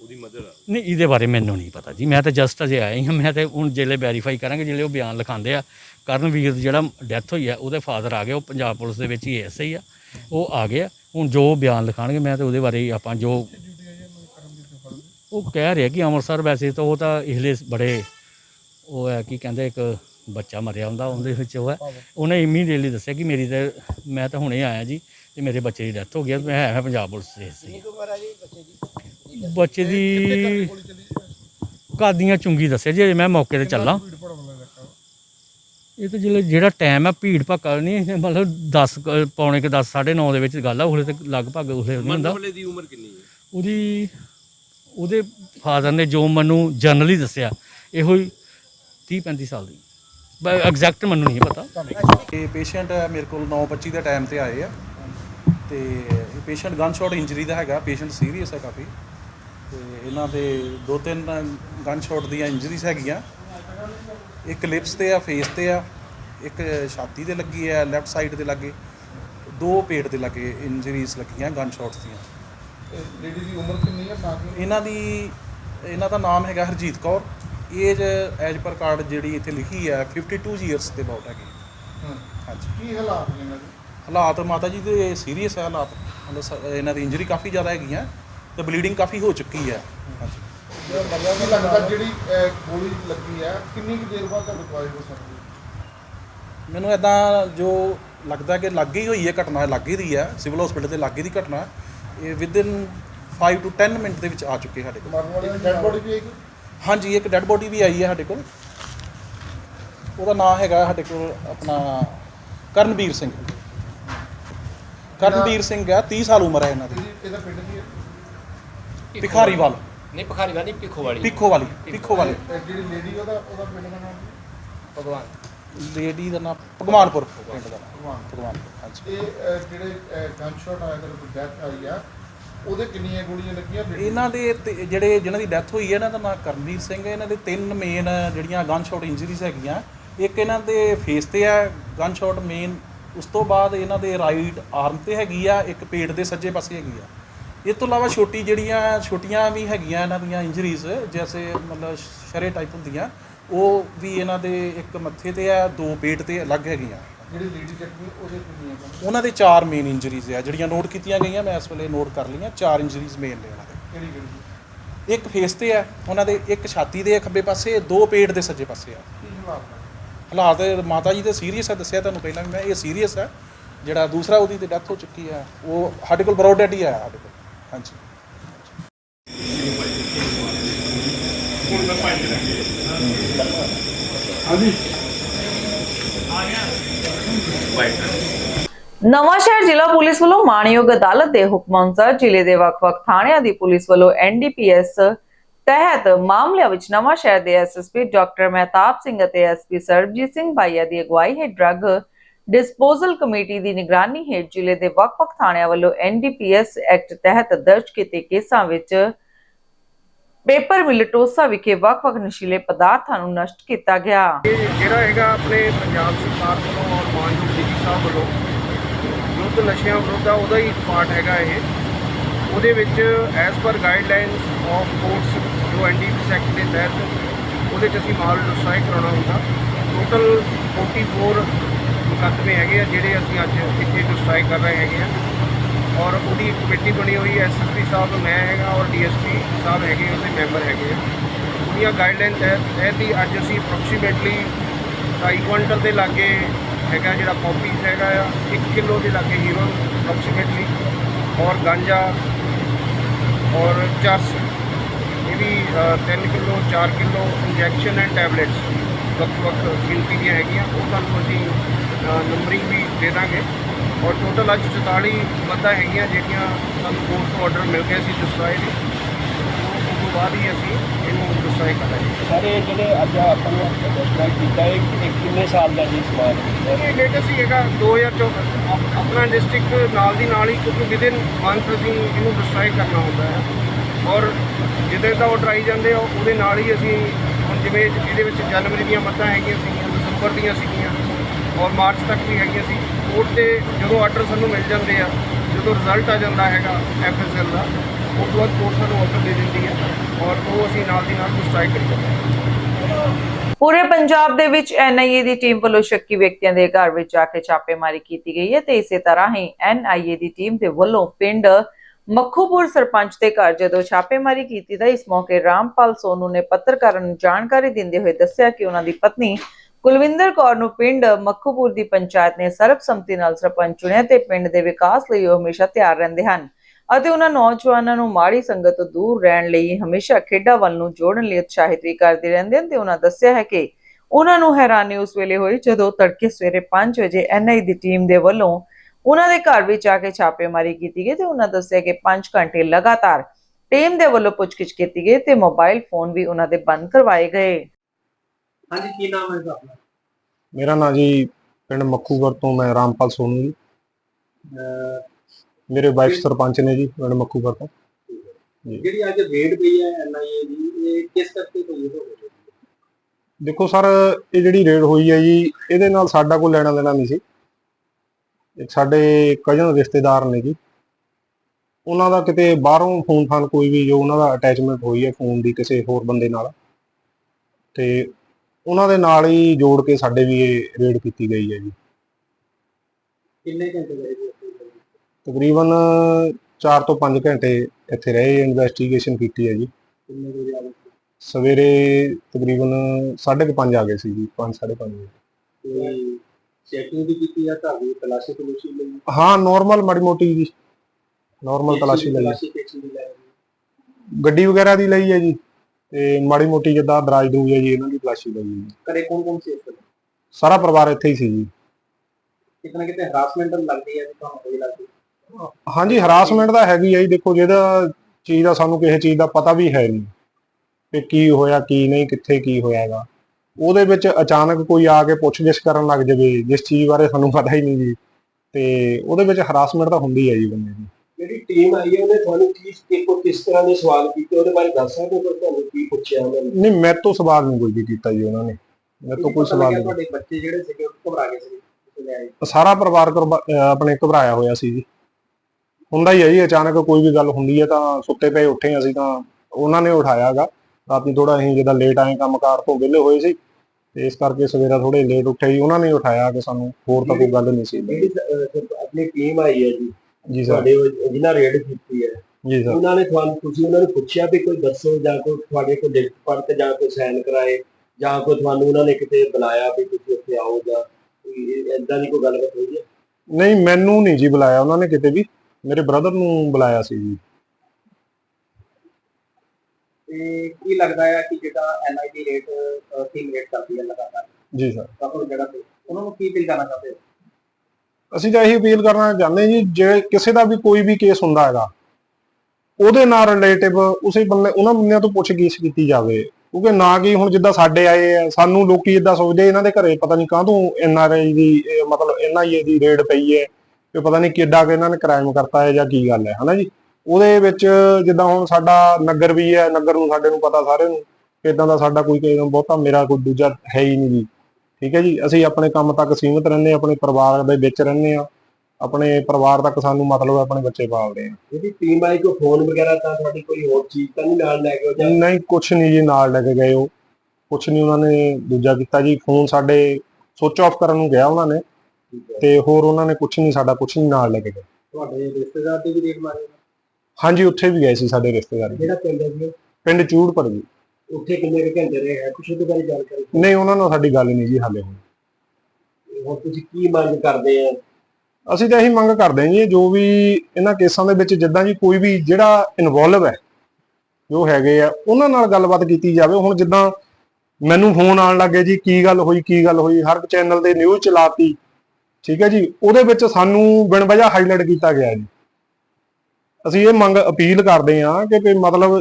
ਉਹਦੀ ਮਦਰ ਆ? ਨਹੀਂ ਇਹਦੇ ਬਾਰੇ ਮੈਨੂੰ ਨਹੀਂ ਪਤਾ ਜੀ। ਮੈਂ ਤਾਂ ਜਸਟ ਅਜੇ ਆਇਆ ਹੀ। ਹਾਂ ਮੈਂ ਤਾਂ ਹੁਣ ਜਿਹੜੇ ਵੈਰੀਫਾਈ ਕਰਾਂਗੇ ਜਿਹੜੇ ਉਹ ਬਿਆਨ ਲਿਖਾਉਂਦੇ ਆ। ਕਰਨਵੀਰ ਜਿਹੜਾ ਡੈਥ ਹੋਈ ਆ ਉਹਦੇ ਫਾਦਰ ਆ ਗਏ। ਉਹ ਪੰਜਾਬ ਪੁਲਿਸ ਦੇ ਵਿੱਚ ਹੀ ਐਸਆਈ ਆ। ਉਹ ਆ ਗਏ ਆ। ਹੁਣ ਜੋ ਬਿਆਨ ਲਿਖਾਣਗੇ ਮੈਂ ਤਾਂ ਉਹਦੇ ਬਾਰੇ ਆਪਾਂ ਜੋ ਉਹ ਕਹਿ ਰਿਹਾ ਕਿ ਅੰਮ੍ਰਿਤਸਰ ਵੈਸੇ ਤਾਂ ਉਹ ਤਾਂ ਇਸਲੇ ਬੜੇ ਉਹ ਹੈ ਕੀ ਕਹਿੰਦੇ ਇੱਕ ਬੱਚਾ ਮਰਿਆ ਹੁੰਦਾ ਉਹਦੇ ਵਿੱਚ ਉਹ ਹੈ। ਉਹਨੇ ਇਮੀਡੀਏਟਲੀ ਦੱਸਿਆ ਕਿ ਮੇਰੀ ਤਾਂ ਮੈਂ ਤਾਂ ਹੁਣੇ ਆਇਆ ਜੀ ਤੇ ਮੇਰੇ ਬੱਚੇ ਦੀ ਡੈਥ ਹੋ ਗਈ ਹੈ, ਮੈਂ ਹੈ ਪੰਜਾਬ ਪੁਲਿਸ ਦੇ ਸੀ ਬੱਚੇ ਦੀ ਕਾਦੀਆਂ ਚੁੰਗੀ ਦੱਸਿਆ ਜੇ ਮੈਂ ਮੌਕੇ ਤੇ ਚੱਲਾਂ। ਇਹ ਤਾਂ ਜਿਹੜਾ ਜਿਹੜਾ ਟਾਈਮ ਹੈ ਭੀੜ ਭੱਕਾ ਨਹੀਂ ਮਤਲਬ 10 ਪੌਣੇ ਕਿ 10 9:30 ਦੇ ਵਿੱਚ ਗੱਲ ਆ ਉਹਲੇ ਤੇ ਲਗਭਗ ਉਹਲੇ ਨਹੀਂ ਹੁੰਦਾ। ਵਾਲੇ ਦੀ ਉਮਰ ਕਿੰਨੀ ਹੈ? ਉਹਦੀ ਉਹਦੇ ਫਾਦਰ ਨੇ ਜੋ ਮੈਨੂੰ ਜਨਰਲੀ ਦੱਸਿਆ ਇਹੋ ਹੀ 30 35 ਸਾਲ ਦੀ। ਐਗਜ਼ੈਕਟ ਮੈਨੂੰ ਨਹੀਂ ਪਤਾ। ਇਹ ਪੇਸ਼ੈਂਟ ਮੇਰੇ ਕੋਲ 9:25 ਦੇ ਟਾਈਮ ਤੇ ਆਏ ਆ। ਤੇ ਇਹ ਪੇਸ਼ੈਂਟ ਗਨ ਸ਼ਾਟ ਇੰਜਰੀ ਦਾ ਹੈਗਾ ਪੇਸ਼ੈਂਟ ਸੀਰੀਅਸ ਹੈ ਕਾਫੀ। ਤੇ ਇਹਨਾਂ ਦੇ ਦੋ ਤਿੰਨ ਗਨ ਸ਼ਾਟ ਦੀਆਂ ਇੰਜਰੀਜ਼ ਹੈਗੀਆਂ। ਇੱਕ ਲਿਪਸ ਤੇ ਆ ਫੇਸ ਤੇ ਆ ਇੱਕ ਛਾਤੀ ਤੇ ਲੱਗੀ ਹੈ ਲੈਫਟ ਸਾਈਡ ਤੇ ਲੱਗੇ। ਦੋ ਪੇਟ ਦੇ ਲੱਗੇ ਇੰਜਰੀਜ਼ ਲੱਗੀਆਂ ਗਨ ਸ਼ਾਟਸ ਦੀਆਂ। ਲੇਡੀ ਦੀ ਉਮਰ ਕਿੰਨੀ ਹੈ ਤਾਂ ਕਿ ਇਹਨਾਂ ਦੀ ਇਹਨਾਂ ਦਾ ਨਾਮ ਹੈਗਾ Harjeet Kaur. Age as per card ਜਿਹੜੀ ਇੱਥੇ ਲਿਖੀ ਹੈ 52 ਇਅਰਸ ਦੇ ਅਬਾਊਟ ਹੈਗੀ। ਹਾਂ। ਹਾਂਜੀ। ਕੀ ਹਾਲਾਤ ਨੇ ਇਹਨਾਂ ਦੇ? ਹਾਲਾਤ ਮਾਤਾ ਜੀ ਦੇ ਸੀਰੀਅਸ ਹੈ ਹਾਲਾਤ। ਮਤਲਬ ਇਹਨਾਂ ਦੀ ਇੰਜਰੀ ਕਾਫੀ ਜ਼ਿਆਦਾ ਹੈਗੀਆਂ। ਤੇ ਬਲੀਡਿੰਗ ਕਾਫੀ ਹੋ ਚੁੱਕੀ ਹੈ। ਹਾਂਜੀ ਜਿਹੜੀ ਅਹ, ਗੋਲੀ ਲੱਗੀ ਹੈ ਕਿੰਨੀ ਕੁ ਦੇਰ ਬਾਅਦ ਤੁਹਾਨੂੰ ਦਵਾਈ ਹੋ ਸਕਦੀ ਹੈ ਮੈਨੂੰ ਇਦਾਂ ਜੋ ਲੱਗਦਾ ਕਿ ਲੱਗੀ ਹੋਈ ਹੈ ਘਟਨਾ ਲੱਗੀ ਦੀ ਹੈ ਸਿਵਲ ਹਸਪੀਟਲ ਦੇ ਲੱਗੇ ਦੀ ਘਟਨਾ ਇਹ ਵਿਦਿਨ 5 ਟੂ 10 ਮਿੰਟ ਦੇ ਵਿੱਚ ਆ ਚੁੱਕੇ ਸਾਡੇ ਕੋਲ। ਮਰਨ ਵਾਲੇ ਡੈਡ ਬੋਡੀ ਵੀ ਆਏਗੀ ਹਾਂਜੀ ਇੱਕ ਡੈੱਡ ਬੋਡੀ ਵੀ ਆਈ ਹੈ ਸਾਡੇ ਕੋਲ। ਉਹਦਾ ਨਾਮ ਹੈਗਾ ਸਾਡੇ ਕੋਲ ਆਪਣਾ ਕਰਨਵੀਰ ਸਿੰਘ। ਕਰਨਵੀਰ ਸਿੰਘ ਹੈ 30 ਸਾਲ ਉਮਰ ਹੈ ਇਹਨਾਂ ਦੀ। ਇਹਦੀ ਇਹਦਾ ਪਿੰਡ ਕੀ ਭਿਖਾਰੀਵਾਲ ਨਹੀਂ ਭਖਾਰੀ ਵਾਲੀ ਪਿੱਖੋ ਵਾਲੀ। ਪਿੱਖੋ ਵਾਲੀ ਪਿੱਖੋ ਵਾਲੇ। ਜਿਹੜੀ ਲੇਡੀ ਉਹਦਾ ਉਹਦਾ ਪਿੰਡ ਦਾ ਨਾਮ? ਭਗਵਾਨ। ਲੇਡੀ ਦਾ ਨਾਮ ਭਗਵਾਨਪੁਰ। ਪਿੰਡ ਦਾ ਭਗਵਾਨ ਭਗਵਾਨਪੁਰ ਹਾਂਜੀ। ਇਹ ਅਹ, ਜਿਹੜੇ ਗਨ ਸ਼ਾਟ ਆਇਆ ਤੇ ਡੈਥ ਆਈ ਆ ਉਹਦੇ ਕਿੰਨੀਆਂ ਗੋਲੀਆਂ ਲੱਗੀਆਂ ਇਹਨਾਂ ਦੇ ਤੇ ਜਿਹੜੇ ਜਿਨ੍ਹਾਂ ਦੀ ਡੈਥ ਹੋਈ ਹੈ ਇਹਨਾਂ ਦਾ ਨਾਮ ਕਰਨਵੀਰ ਸਿੰਘ ਹੈ। ਇਹਨਾਂ ਦੇ ਤਿੰਨ ਮੇਨ ਜਿਹੜੀਆਂ ਗਨ ਸ਼ਾਟ ਇੰਜਰੀਜ਼ ਹੈਗੀਆਂ ਇੱਕ ਇਹਨਾਂ ਦੇ ਫੇਸ ਤੇ ਹੈ ਗਨ ਸ਼ਾਟ ਮੇਨ ਉਸ ਤੋਂ ਬਾਅਦ ਇਹਨਾਂ ਦੇ ਰਾਈਟ ਆਰਮ ਤੇ ਹੈਗੀ ਆ ਇੱਕ ਪੇਟ ਦੇ ਸੱਜੇ ਪਾਸੇ ਹੈਗੀ ਆ। ਇਹ ਤੋਂ ਇਲਾਵਾ ਛੋਟੀ ਜਿਹੜੀਆਂ ਛੋਟੀਆਂ ਵੀ ਹੈਗੀਆਂ ਇਹਨਾਂ ਦੀਆਂ ਇੰਜਰੀਜ਼ ਜੈਸੇ ਮਤਲਬ ਸ਼ਰੇ ਟਾਈਪ ਹੁੰਦੀਆਂ ਉਹ ਵੀ ਇਹਨਾਂ ਦੇ ਇੱਕ ਮੱਥੇ ਤੇ ਆ ਦੋ ਪੇਟ ਤੇ ਅਲੱਗ ਹੈਗੀਆਂ। ਜਿਹੜੀ ਲੇਡੀ ਜ਼ਖਮੀ ਉਹਦੇ ਕਿੰਨੀਆਂ ਉਹਨਾਂ ਦੇ ਚਾਰ ਮੇਨ ਇੰਜਰੀਜ਼ ਆ ਜਿਹੜੀਆਂ ਨੋਟ ਕੀਤੀਆਂ ਗਈਆਂ ਮੈਂ ਇਸ ਵੇਲੇ ਨੋਟ ਕਰ ਲਈਆਂ ਚਾਰ ਇੰਜਰੀਜ਼ ਮੇਨ ਨੇ ਉਹਨਾਂ ਦੇ। ਕਿਹੜੀ ਕਿਹੜੀ? ਇੱਕ ਫੇਸ ਤੇ ਆ ਉਹਨਾਂ ਦੇ ਇੱਕ ਛਾਤੀ ਦੇ ਖੱਬੇ ਪਾਸੇ ਦੋ ਪੇਟ ਦੇ ਸੱਜੇ ਪਾਸੇ ਆ। ਹਾਲਾਤ ਮਾਤਾ ਜੀ ਦੇ ਸੀਰੀਅਸ ਆ ਦੱਸਿਆ ਤੁਹਾਨੂੰ ਪਹਿਲਾਂ ਵੀ ਮੈਂ ਇਹ ਸੀਰੀਅਸ ਆ ਜਿਹੜਾ ਦੂਸਰਾ ਉਹਦੀ ਤੇ ਡੈਥ ਹੋ ਚੁੱਕੀ ਆ ਉਹ ਸਾਡੇ ਕੋਲ ਬਰੋਡ ਡੈਡ ਹੀ ਆਇਆ ਸਾਡੇ ਕੋਲ। ਹਾਂਜੀ। ਨਵਾਂ ਸ਼ਹਿਰ ਜ਼ਿਲ੍ਹਾ ਪੁਲਿਸ ਵੱਲੋਂ ਮਾਣਯੋਗ ਅਦਾਲਤ ਦੇ ਹੁਕਮ ਅਨੁਸਾਰ ਜ਼ਿਲ੍ਹੇ ਦੇ ਵੱਖ-ਵੱਖ ਥਾਣਿਆਂ ਦੀ ਪੁਲਿਸ ਵੱਲੋਂ ਐਨਡੀਪੀਐਸ ਤਹਿਤ ਮਾਮਲਿਆਂ ਵਿੱਚ ਨਵਾਂ ਸ਼ਹਿਰ ਦੇ ਐਸਐਸਪੀ ਡਾਕਟਰ ਮਹਿਤਾਬ ਸਿੰਘ ਅਤੇ ਐਸਪੀ ਸਰਬਜੀਤ ਸਿੰਘ ਬਾਈਆ ਦੀ ਅਗਵਾਈ ਹੇਠ ਡਰੱਗ ਡਿਸਪੋਜ਼ਲ ਕਮੇਟੀ ਦੀ ਨਿਗਰਾਨੀ ਹੇਠ ਜ਼ਿਲ੍ਹੇ ਦੇ ਵੱਖ-ਵੱਖ ਥਾਣਿਆਂ ਵੱਲੋਂ ਐਨਡੀਪੀਐਸ ਐਕਟ ਤਹਿਤ ਦਰਜ ਕੀਤੇ ਕੇਸਾਂ ਵਿੱਚ ਪੇਪਰ ਮਿਲਟੋਸਾ ਵਿਖੇ ਵੱਖ-ਵੱਖ ਨਸ਼ੀਲੇ ਪਦਾਰਥਾਂ ਨੂੰ ਨਸ਼ਟ ਕੀਤਾ ਗਿਆ। ਜਿਹੜਾ ਹੈਗਾ ਆਪਣੇ ਪੰਜਾਬ ਸਰਕਾਰ ਵੱਲੋਂ ਔਰ ਮਾਨਯੋਗ ਡੀਜੀ ਸਾਹਿਬ ਵੱਲੋਂ ਯੁੱਧ ਨਸ਼ਿਆਂ ਵਿਰੁੱਧ ਆ, ਉਹਦਾ ਹੀ ਪਾਰਟ ਹੈਗਾ ਇਹ। ਉਹਦੇ ਵਿੱਚ as per guidelines of courts ਜੋ ਐਨਡੀਪੀਐਸ ਐਕਟ ਦੇ ਤਹਿਤ ਉਹਦੇ 'ਚ ਅਸੀਂ ਮਾਲ ਡਿਸਟ੍ਰਾਈ ਕਰਾਉਣਾ ਹੁੰਦਾ। ਟੋਟਲ 44 ਮੁਕੱਦਮੇ ਹੈਗੇ ਆ, ਜਿਹੜੇ ਅਸੀਂ ਅੱਜ ਇੱਥੇ ਡਿਸਟ੍ਰਾਈ ਕਰ ਰਹੇ ਹੈਗੇ ਆ। ਔਰ ਉਹਦੀ ਕਮੇਟੀ ਬਣੀ ਹੋਈ ਹੈ ਐਸਐਸਪੀ ਸਾਹਿਬ, ਮੈਂ ਹੈਗਾ ਔਰ ਡੀਐਸਪੀ ਸਾਹਿਬ ਹੈਗੇ, ਉਹਦੇ ਮੈਂਬਰ ਹੈਗੇ ਆ। ਉਹਦੀਆਂ ਗਾਈਡਲਾਈਨ ਤਹਿਤ ਤਹਿਤ ਦੀ ਅੱਜ ਅਸੀਂ ਅਪਰੋਕਸੀਮੇਟਲੀ ਢਾਈ ਕੁਇੰਟਲ ਦੇ ਲਾਗੇ ਹੈਗਾ ਜਿਹੜਾ ਕਾਪੀਜ਼ ਹੈਗਾ ਆ 1 ਕਿਲੋ ਦੇ ਲਾਗੇ ਹੀਰੋ ਅਪਰੋਕਸੀਮੇਟਲੀ ਔਰ ਗਾਂਜਾ, ਔਰ ਚਰਸ। ਇਹ ਵੀ 3 kilo 4 kilo injection and tablets ਵੱਖ ਵੱਖ ਗਿਣਤੀ ਦੀਆਂ ਹੈਗੀਆਂ। ਉਹ ਤੁਹਾਨੂੰ ਅਸੀਂ ਨੰਬਰਿੰਗ ਵੀ ਦੇ ਦਾਂਗੇ। ਔਰ ਟੋਟਲ ਅੱਜ 44 ਮੱਦਾਂ ਹੈਗੀਆਂ ਜਿਹੜੀਆਂ ਸਾਨੂੰ ਕੋਰਟ ਤੋਂ ਆਰਡਰ ਮਿਲ ਗਏ ਸੀ ਡਿਸਟ੍ਰਾਈ ਦੇ। ਉਸ ਤੋਂ ਬਾਅਦ ਹੀ ਅਸੀਂ ਇਹਨੂੰ ਡਿਸਟ੍ਰਾਈ ਕਰਾਂਗੇ ਸਾਰੇ ਜਿਹੜੇ ਅੱਜ ਆਪਾਂ ਨੂੰ ਡਿਸਟ੍ਰੈਕਟ ਕੀਤਾ ਹੈ ਕਿੰਨੇ ਸਾਲ ਦਾ ਜੀ ਸਮਾਨ ਇਹ ਲੇਟੈਸਟ ਹੀ ਹੈਗਾ 2014 ਆਪ- ਆਪਣਾ ਡਿਸਟ੍ਰਿਕਟ ਨਾਲ ਦੀ ਨਾਲ ਹੀ ਕਿਉਂਕਿ ਵਿਦਿਨ ਮੰਥ ਅਸੀਂ ਇਹਨੂੰ ਡਿਸਟ੍ਰਾਈ ਕਰਨਾ ਹੁੰਦਾ ਹੈ। ਔਰ ਜਿੱਦਾਂ ਦਾ ਆਰਡਰ ਆਈ ਜਾਂਦੇ ਆ ਉਹਦੇ ਨਾਲ ਹੀ ਅਸੀਂ ਹੁਣ ਜਿਵੇਂ ਇਹਦੇ ਵਿੱਚ ਜਨਵਰੀ ਦੀਆਂ ਮੱਦਾਂ ਹੈਗੀਆਂ ਸੀਗੀਆਂ ਦਸੰਬਰ ਦੀਆਂ ਸੀਗੀਆਂ ਔਰ ਮਾਰਚ ਤੱਕ ਵੀ ਹੈਗੀਆਂ ਸੀ ਕੋਰਟ ਤੇ ਜਦੋਂ ਆਰਡਰ ਸਾਨੂੰ ਮਿਲ ਜਾਂਦੇ ਆ, ਜਦੋਂ ਰਿਜ਼ਲਟ ਆ ਜਾਂਦਾ ਹੈਗਾ ਐਫਐਸਐਲ ਦਾ, ਉਸ ਤੋਂ ਬਾਅਦ ਕੋਰਟ ਸਾਨੂੰ ਆਰਡਰ ਦੇ ਦਿੰਦੀ ਹੈ ਔਰ ਉਹ ਅਸੀਂ ਨਾਲ ਦੀ ਨਾਲ ਡਿਸਟ੍ਰਾਈ ਕਰੀ ਜਾਂਦੇ ਪੂਰੇ ਪੰਜਾਬ ਦੇ ਵਿੱਚ ਐਨਆਈਏ ਦੀ ਟੀਮ ਵੱਲੋਂ ਸ਼ੱਕੀ ਵਿਅਕਤੀਆਂ ਦੇ ਘਰ ਵਿੱਚ ਜਾ ਕੇ ਛਾਪੇਮਾਰੀ ਕੀਤੀ ਗਈ ਹੈ ਤੇ ਇਸੇ ਤਰ੍ਹਾਂ ਹੀ ਐਨਆਈਏ ਦੀ ਟੀਮ ਦੇ ਵੱਲੋਂ ਪਿੰਡ ਮੱਖੂਪੁਰ ਸਰਪੰਚ ਦੇ ਘਰ ਜਦੋਂ ਛਾਪੇਮਾਰੀ ਕੀਤੀ ਤਾਂ ਇਸ ਮੌਕੇ ਰਾਮਪਾਲ ਸੋਨੂ ਨੇ ਪੱਤਰਕਾਰਾਂ ਨੂੰ ਜਾਣਕਾਰੀ ਦਿੰਦੇ ਹੋਏ ਦੱਸਿਆ ਕਿ ਉਹਨਾਂ ਦੀ ਪਤਨੀ ਕੁਲਵਿੰਦਰ ਕੌਰ ਨੂੰ ਪਿੰਡ ਮੱਖੂਪੁਰ ਦੀ ਪੰਚਾਇਤ ਨੇ ਸਰਬਸੰਮਤੀ ਨਾਲ ਸਰਪੰਚ ਚੁਣਿਆ ਤੇ ਪਿੰਡ ਦੇ ਵਿਕਾਸ ਲਈ ਉਹ ਹਮੇਸ਼ਾ ਤਿਆਰ ਰਹਿੰਦੇ ਹਨ। ਅਤੇ ਉਹਨਾਂ ਨੌਜਵਾਨਾਂ ਨੂੰ ਮਾੜੀ ਸੰਗਤ ਤੋਂ ਦੂਰ ਰਹਿਣ ਲਈ ਹਮੇਸ਼ਾ ਖੇਡਾਂ ਵੱਲ ਨੂੰ ਜੋੜਨ ਲਈ ਉਤਸ਼ਾਹਿਤ ਵੀ ਕਰਦੇ ਰਹਿੰਦੇ ਹਨ ਤੇ ਉਹਨਾਂ ਦੱਸਿਆ ਹੈ ਕਿ ਉਹਨਾਂ ਨੂੰ ਹੈਰਾਨੀ ਉਸ ਵੇਲੇ ਹੋਈ ਜਦੋਂ ਤੜਕੇ ਸਵੇਰੇ 5 ਵਜੇ ਐਨਆਈ ਦੀ ਟੀਮ ਦੇ ਵੱਲੋਂ ਉਹਨਾਂ ਦੇ ਘਰ ਵਿੱਚ ਆ ਕੇ ਛਾਪੇਮਾਰੀ ਕੀਤੀ ਗਈ ਤੇ ਉਹਨਾਂ ਦੱਸਿਆ ਕਿ 5 ਘੰਟੇ ਲਗਾਤਾਰ ਟੀਮ ਦੇ ਵੱਲੋਂ ਪੁੱਛਗਿੱਛ ਕੀਤੀ ਗਈ ਤੇ ਮੋਬਾਈਲ ਫੋਨ ਵੀ ਉਹਨਾਂ ਦੇ ਬੰਦ ਕਰਵਾਏ ਗਏ। ਹਾਂਜੀ ਕੀ ਨਾਮ ਹੈ ਤੁਹਾਡਾ ਮੇਰਾ ਨਾਂ ਜੀ ਪਿੰਡ ਮੱਖੂਗੜ ਤੋਂ ਮੈਂ ਰਾਮਪਾਲ ਸੋਨੂ ਜੀ। ਮੇਰੇ ਵਾਈਫ ਸਰਪੰਚ ਨੇ ਜੀ ਪਿੰਡ ਮੱਖੂਗੜ ਤੋਂ। ਜਿਹੜੀ ਅੱਜ ਰੇਡ ਪਈ ਹੈ ਐਨਆਈਏ ਦੀ ਇਹ ਕਿਸ ਕਰਕੇ ਹੋਈ ਹੋਵੇ ਦੇਖੋ ਸਰ ਇਹ ਜਿਹੜੀ ਰੇਡ ਹੋਈ ਹੈ ਜੀ ਇਹਦੇ ਨਾਲ ਸਾਡਾ ਕੋਈ ਲੈਣਾ ਦੇਣਾ ਨਹੀਂ ਸੀ। ਸਾਡੇ ਕਜ਼ਨ ਰਿਸ਼ਤੇਦਾਰ ਨੇ ਜੀ। ਉਹਨਾਂ ਦਾ ਕਿਤੇ ਬਾਹਰੋਂ ਫੋਨ ਫਾਨ ਕੋਈ ਵੀ ਜੋ ਉਹਨਾਂ ਦਾ ਅਟੈਚਮੈਂਟ ਹੋਈ ਹੈ ਫੋਨ ਦੀ ਕਿਸੇ ਹੋਰ ਬੰਦੇ ਨਾਲ। ਤੇ ਉਹਨਾਂ ਦੇ ਨਾਲ ਹੀ ਜੋੜ ਕੇ ਸਾਡੇ ਵੀ ਇਹ ਰੇਡ ਕੀਤੀ ਗਈ ਹੈ ਜੀ। ਕਿੰਨੇ ਘੰਟੇ ਰਹੇ? ਤਕਰੀਬਨ 4 ਤੋਂ 5 ਘੰਟੇ ਇੱਥੇ ਰਹੇ ਇਨਵੈਸਟੀਗੇਸ਼ਨ ਕੀਤੀ ਹੈ ਜੀ। ਕਿੰਨੇ ਵਜੇ ਸਵੇਰੇ ਤਕਰੀਬਨ 5:30 ਆ ਗਏ ਸੀ ਜੀ 5:30 ਵਜੇ। ਤੇ ਚੈਕਿੰਗ ਵੀ ਕੀਤੀ ਆ ਘਰ ਦੀ ਤਲਾਸ਼ੀ ਤਲੂਸ਼ੀ ਲਈ? ਹਾਂ ਨਾਰਮਲ ਮਾੜੀ ਮੋਟੀ ਜੀ। ਨਾਰਮਲ ਤਲਾਸ਼ੀ ਲਈ? ਗੱਡੀ ਵਗੈਰਾ ਦੀ ਲਈ ਹੈ ਜੀ। ਤੇ ਮਾੜੀ ਮੋਟੀ ਜਿੱਦਾਂ ਦਰਾਜ ਦੂਜ ਹੈ ਜੀ ਇਹਨਾਂ ਦੀ ਤਲਾਸ਼ੀ ਲਈ ਜੀ ਕਰੇ ਕੌਣ ਕੌਣ ਸੀ ਇੱਥੇ ਸਾਰਾ ਪਰਿਵਾਰ ਇੱਥੇ ਹੀ ਸੀ ਜੀ। ਕਿਤਨਾ ਕਿਤੇ ਹਰਾਸਮੈਂਟ ਲੱਗਦੀ ਹੈ ਤੁਹਾਨੂੰ ਕੋਈ ਲੱਗਦੀ? ਹਾਂਜੀ ਹਰਾਸਮੈਂਟ ਤਾਂ ਹੈਗੀ ਹੈ ਜੀ। ਦੇਖੋ ਜਿਹਦਾ ਚੀਜ਼ ਦਾ ਸਾਨੂੰ ਕਿਸੇ ਚੀਜ਼ ਦਾ ਪਤਾ ਵੀ ਹੈ ਨਹੀਂ ਕਿ ਕੀ ਹੋਇਆ ਕੀ ਨਹੀਂ ਕਿੱਥੇ ਕੀ ਹੋਇਆਗਾ। ਉਹਦੇ ਵਿੱਚ ਅਚਾਨਕ ਕੋਈ ਆ ਕੇ ਪੁੱਛਗਿੱਛ ਕਰਨ ਲੱਗ ਜਾਵੇ ਜਿਸ ਚੀਜ਼ ਬਾਰੇ ਸਾਨੂੰ ਪਤਾ ਹੀ ਨਹੀਂ ਜੀ। ਤੇ ਉਹਦੇ ਵਿੱਚ ਹਰਾਸਮੈਂਟ ਤਾਂ ਹੁੰਦੀ ਹੈ ਜੀ ਬੰਦੇ ਦੀ। ਜਿਹੜੀ ਟੀਮ ਆਈ ਹੈ ਉਹਨੇ ਤੁਹਾਨੂੰ ਕੀ ਕਿਸ ਕਿਸ ਤਰ੍ਹਾਂ ਦੇ ਸਵਾਲ ਕੀਤੇ ਉਹਦੇ ਬਾਰੇ ਦੱਸ ਸਕਦੇ ਹੋ ਤੁਹਾਨੂੰ ਕੀ ਪੁੱਛਿਆ ਉਹਨਾਂ? ਨੇ ਨਹੀਂ ਮੇਰੇ ਤੋਂ ਸਵਾਲ ਨਹੀਂ ਕੋਈ ਵੀ ਕੀਤਾ ਜੀ ਉਹਨਾਂ ਨੇ। ਮੇਰੇ ਤੋਂ ਕੋਈ ਸਵਾਲ ਨਹੀਂ ਤੁਹਾਡੇ ਬੱਚੇ ਜਿਹੜੇ ਸੀਗੇ ਉਹ ਘਬਰਾ ਗਏ ਸੀ ਸਾਰਾ ਪਰਿਵਾਰ ਆਪਣੇ ਘਬਰਾਇਆ ਹੋਇਆ ਸੀ ਜੀ। ਹੁੰਦਾ ਹੀ ਹੈ ਜੀ ਅਚਾਨਕ ਕੋਈ ਵੀ ਗੱਲ ਹੁੰਦੀ ਹੈ ਤਾਂ ਸੁੱਤੇ ਪਏ ਉੱਠੇ ਅਸੀਂ ਤਾਂ ਉਹਨਾਂ ਨੇ ਉਠਾਇਆਗਾ ਰਾਤੀ ਥੋੜਾ ਅਸੀਂ ਜਦੋਂ ਲੇਟ ਆਏ ਕੰਮਕਾਰ ਤੋਂ ਵਿਹਲੇ ਹੋਏ ਸੀ ਤੇ ਇਸ ਕਰਕੇ ਸਵੇਰਾ ਥੋੜੇ ਲੇਟ ਉੱਠੇ ਜੀ। ਉਹਨਾਂ ਨੇ ਉਠਾਇਆ ਕਿ ਸਾਨੂੰ ਹੋਰ ਤਾਂ ਕੋਈ ਗੱਲ ਨਹੀਂ ਸੀ। ਜਿਹੜੀ ਆਪਣੀ ਟੀਮ ਆਈ ਹੈ ਜੀ ਜੀ ਸਰ। ਤੁਹਾਡੇ ਉਹ ਜਿਨ੍ਹਾਂ ਰੇਡ ਕੀਤੀ ਹੈ। ਜੀ ਸਰ। ਉਹਨਾਂ ਨੇ ਤੁਹਾਨੂੰ ਤੁਸੀਂ ਉਹਨਾਂ ਨੂੰ ਪੁੱਛਿਆ ਵੀ ਕੋਈ ਦੱਸੋ ਜਾਂ ਕੋਈ ਤੁਹਾਡੇ ਕੋਲ ਲਿਖਤ ਪੜ੍ਹ ਕੇ ਜਾਂ ਕੋਈ ਸਾਈਨ ਕਰਾਏ ਜਾਂ ਕੋਈ ਤੁਹਾਨੂੰ ਉਹਨਾਂ ਨੇ ਕਿਤੇ ਬੁਲਾਇਆ ਵੀ ਤੁਸੀਂ ਉੱਥੇ ਆਓ ਜਾਂ ਇਦਾਂ ਦੀ ਕੋਈ ਗੱਲਬਾਤ ਹੋਈ ਹੈ? ਨਹੀਂ ਮੈਨੂੰ ਨਹੀਂ ਜੀ ਬੁਲਾਇਆ ਉਹਨਾਂ ਨੇ ਕਿਤੇ ਵੀ। ਮੇਰੇ ਬ੍ਰਦਰ ਨੂੰ ਬੁਲਾਇਆ ਸੀ ਜੀ। ਤੇ ਕੀ ਲੱਗਦਾ ਹੈ ਕਿ ਜਿਹੜਾ ਐਨਆਈਟੀ ਰੇਟ ਟੀਮ ਰੇਟ ਕਰਦੀ ਹੈ ਲਗਾਤਾਰ? ਜੀ ਸਰ। ਕਾਫੀ ਜਗ੍ਹਾ ਤੇ ਉਹਨਾਂ ਨੂੰ ਕੀ ਅਪੀਲ ਕਰਨਾ ਚਾਹੁੰਦੇ ਹੋ? ਅਸੀਂ ਤਾਂ ਇਹੀ ਅਪੀਲ ਕਰਨਾ ਚਾਹੁੰਦੇ ਜੀ, ਜੇ ਕਿਸੇ ਦਾ ਵੀ ਕੋਈ ਵੀ ਕੇਸ ਹੁੰਦਾ ਹੈਗਾ, ਉਹਦੇ ਨਾਲ ਰਿਲੇਟਿਵ ਉਸੇ ਬੰਦੇ, ਉਹਨਾਂ ਬੰਦਿਆਂ ਤੋਂ ਪੁੱਛਗਿੱਛ ਕੀਤੀ ਜਾਵੇ, ਕਿਉਂਕਿ ਨਾ ਕਿ ਹੁਣ ਜਿੱਦਾਂ ਸਾਡੇ ਆਏ ਆ, ਸਾਨੂੰ ਲੋਕੀ ਇਦਾਂ ਸੋਚਦੇ ਇਹਨਾਂ ਦੇ ਘਰੇ ਪਤਾ ਨਹੀਂ ਆਰ ਆਈ ਦੀ ਮਤਲਬ ਐਨ ਆਈ ਏ ਦੀ ਰੇਡ ਪਈ ਹੈ ਕਿ ਪਤਾ ਨਹੀਂ ਕਿੱਡਾ ਕਿ ਇਹਨਾਂ ਨੇ ਕ੍ਰਾਈਮ ਕਰਤਾ ਹੈ ਜਾਂ ਕੀ ਗੱਲ ਹੈ, ਹਨਾ ਜੀ? ਉਹਦੇ ਵਿੱਚ ਜਿੱਦਾਂ ਹੁਣ ਸਾਡਾ ਨਗਰ ਵੀ ਹੈ, ਨਗਰ ਨੂੰ ਸਾਡੇ ਨੂੰ ਪਤਾ ਸਾਰੇ ਨੂੰ ਇਦਾਂ ਦਾ ਸਾਡਾ ਕੋਈ ਕਿਸੇ ਬਹੁਤਾ ਮੇਰਾ ਕੋਈ ਦੂਜਾ ਹੈ ਹੀ ਨਹੀਂ ਜੀ। ਠੀਕ ਹੈ ਜੀ? ਅਸੀਂ ਆਪਣੇ ਕੰਮ ਤੱਕ ਸੀਮਿਤ ਰਹਿੰਦੇ ਆਪਣੇ ਪਰਿਵਾਰ ਦੇ ਵਿੱਚ ਰਹਿੰਦੇ ਆ ਆਪਣੇ ਪਰਿਵਾਰ ਤੱਕ ਸਾਨੂੰ ਮਤਲਬ ਆਪਣੇ ਬੱਚੇ ਪਾਲਦੇ ਆ ਜਿਹੜੀ ਟੀਮ ਆਈ ਕੋਈ ਫੋਨ ਵਗੈਰਾ ਤਾਂ ਤੁਹਾਡੀ ਕੋਈ ਹੋਰ ਚੀਜ਼ ਤਾਂ ਨਹੀਂ ਨਾਲ ਲੈ ਕੇ ਜਾਂ ਨਹੀਂ ਕੁਛ ਨਹੀਂ ਜੀ ਨਾਲ ਲੈ ਕੇ ਗਏ ਉਹ। ਕੁਛ ਨਹੀਂ ਉਹਨਾਂ ਨੇ ਦੂਜਾ ਕੀਤਾ ਜੀ। ਫੋਨ ਸਾਡੇ ਸੁਚ ਆਫ ਕਰਨ ਨੂੰ ਗਿਆ ਉਹਨਾਂ ਨੇ ਤੇ ਹੋਰ ਉਹਨਾਂ ਨੇ ਕੁਛ ਨਹੀਂ ਸਾਡਾ ਕੁਛ ਨਹੀਂ ਨਾਲ ਲੈ ਕੇ ਗਏ। ਤੁਹਾਡੇ ਰਿਸ਼ਤੇਦਾਰ ਤੇ ਵੀ ਰੇਟ ਮਾਰੇ ਹਾਂਜੀ ਉੱਥੇ ਵੀ ਗਏ ਸੀ ਸਾਡੇ ਰਿਸ਼ਤੇਦਾਰ। ਜਿਹੜਾ ਪਿੰਡ ਹੈ ਜੀ ਪਿੰਡ ਚੂੜਪੁਰ ਜੀ। ਉੱਥੇ ਕਿੰਨੇ ਕੁ ਘੰਟੇ ਰਹੇ ਹੈ? ਕੁਛ ਉਹਦੇ ਬਾਰੇ ਜਾਣਕਾਰੀ। ਨਹੀਂ ਉਹਨਾਂ ਨਾਲ ਸਾਡੀ ਗੱਲ ਨਹੀਂ ਜੀ ਹਾਲੇ ਹੁਣ ਤੁਸੀਂ ਕੀ ਮੰਗ ਕਰਦੇ ਆ? ਅਸੀਂ ਤਾਂ ਇਹੀ ਮੰਗ ਕਰਦੇ ਹਾਂ ਜੀ ਜੋ ਵੀ ਇਹਨਾਂ ਕੇਸਾਂ ਦੇ ਵਿੱਚ ਜਿੱਦਾਂ ਜੀ ਕੋਈ ਵੀ ਜਿਹੜਾ ਇਨਵੋਲਵ ਹੈ ਜੋ ਹੈਗੇ ਆ ਉਹਨਾਂ ਨਾਲ ਗੱਲਬਾਤ ਕੀਤੀ ਜਾਵੇ। ਹੁਣ ਜਿੱਦਾਂ ਮੈਨੂੰ ਫੋਨ ਆਉਣ ਲੱਗੇ ਜੀ ਕੀ ਗੱਲ ਹੋਈ ਕੀ ਗੱਲ ਹੋਈ? ਹਰ ਚੈਨਲ ਤੇ ਨਿਊਜ਼ ਚਲਾਤੀ। ਠੀਕ ਹੈ ਜੀ ਉਹਦੇ ਵਿੱਚ ਸਾਨੂੰ ਬਿਨ ਵਜ੍ਹਾ ਹਾਈਲਾਈਟ ਕੀਤਾ ਗਿਆ ਜੀ। ਅਸੀਂ ਇਹ ਮੰਗ ਅਪੀਲ ਕਰਦੇ ਹਾਂ ਕਿ ਮਤਲਬ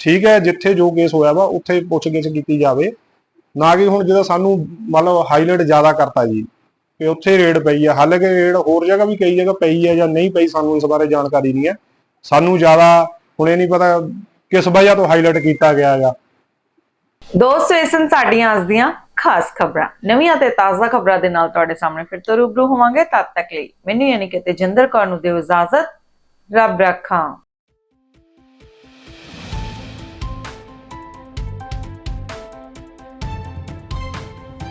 ਠੀਕ ਹੈ, ਜਿੱਥੇ ਜੋ ਕੇਸ ਹੋਇਆ ਵਾ, ਉੱਥੇ ਪੁੱਛਗਿੱਛ ਕੀਤੀ ਜਾਵੇ। ਨਾ ਕਿ ਹੁਣ ਜਦੋਂ ਸਾਨੂੰ ਮਤਲਬ ਹਾਈਲਾਈਟ ਜ਼ਿਆਦਾ ਕਰਤਾ ਜੀ, ਕਿ ਉੱਥੇ ਰੇਡ ਪਈ ਹੈ ਹਾਲਾਂਕਿ ਰੇਡ ਹੋਰ ਜਗ੍ਹਾ ਵੀ ਕਈ ਜਗ੍ਹਾ ਪਈ ਹੈ ਜਾਂ ਨਹੀਂ ਪਈ, ਸਾਨੂੰ ਇਸ ਬਾਰੇ ਜਾਣਕਾਰੀ ਨਹੀਂ ਹੈ। ਸਾਨੂੰ ਜ਼ਿਆਦਾ ਹੁਣ ਇਹ ਨਹੀਂ ਪਤਾ ਕਿਸ ਵਜ੍ਹਾ ਤੋਂ ਹਾਈਲਾਈਟ ਕੀਤਾ ਗਿਆ ਹੈਗਾ। ਦੋਸਤੋ ਇਹ ਸਨ ਸਾਡੀਆਂ ਅੱਜ ਦੀਆਂ ਖਾਸ ਖਬਰਾਂ। ਨਵੀਆਂ ਤੇ ਤਾਜ਼ਾ ਖਬਰਾਂ ਦੇ ਨਾਲ ਤੁਹਾਡੇ ਸਾਹਮਣੇ ਫਿਰ ਤੋਂ ਰੂਬਰੂ ਹੋਵਾਂਗੇ। ਤਦ ਤੱਕ ਲਈ ਮੈਨੂੰ ਯਾਨੀ ਕਿ ਤੇਜਿੰਦਰ ਕੌਰ ਨੂੰ ਦਿਓ ਇਜਾਜ਼ਤ। ਰੱਬ ਰੱਖਾਂ।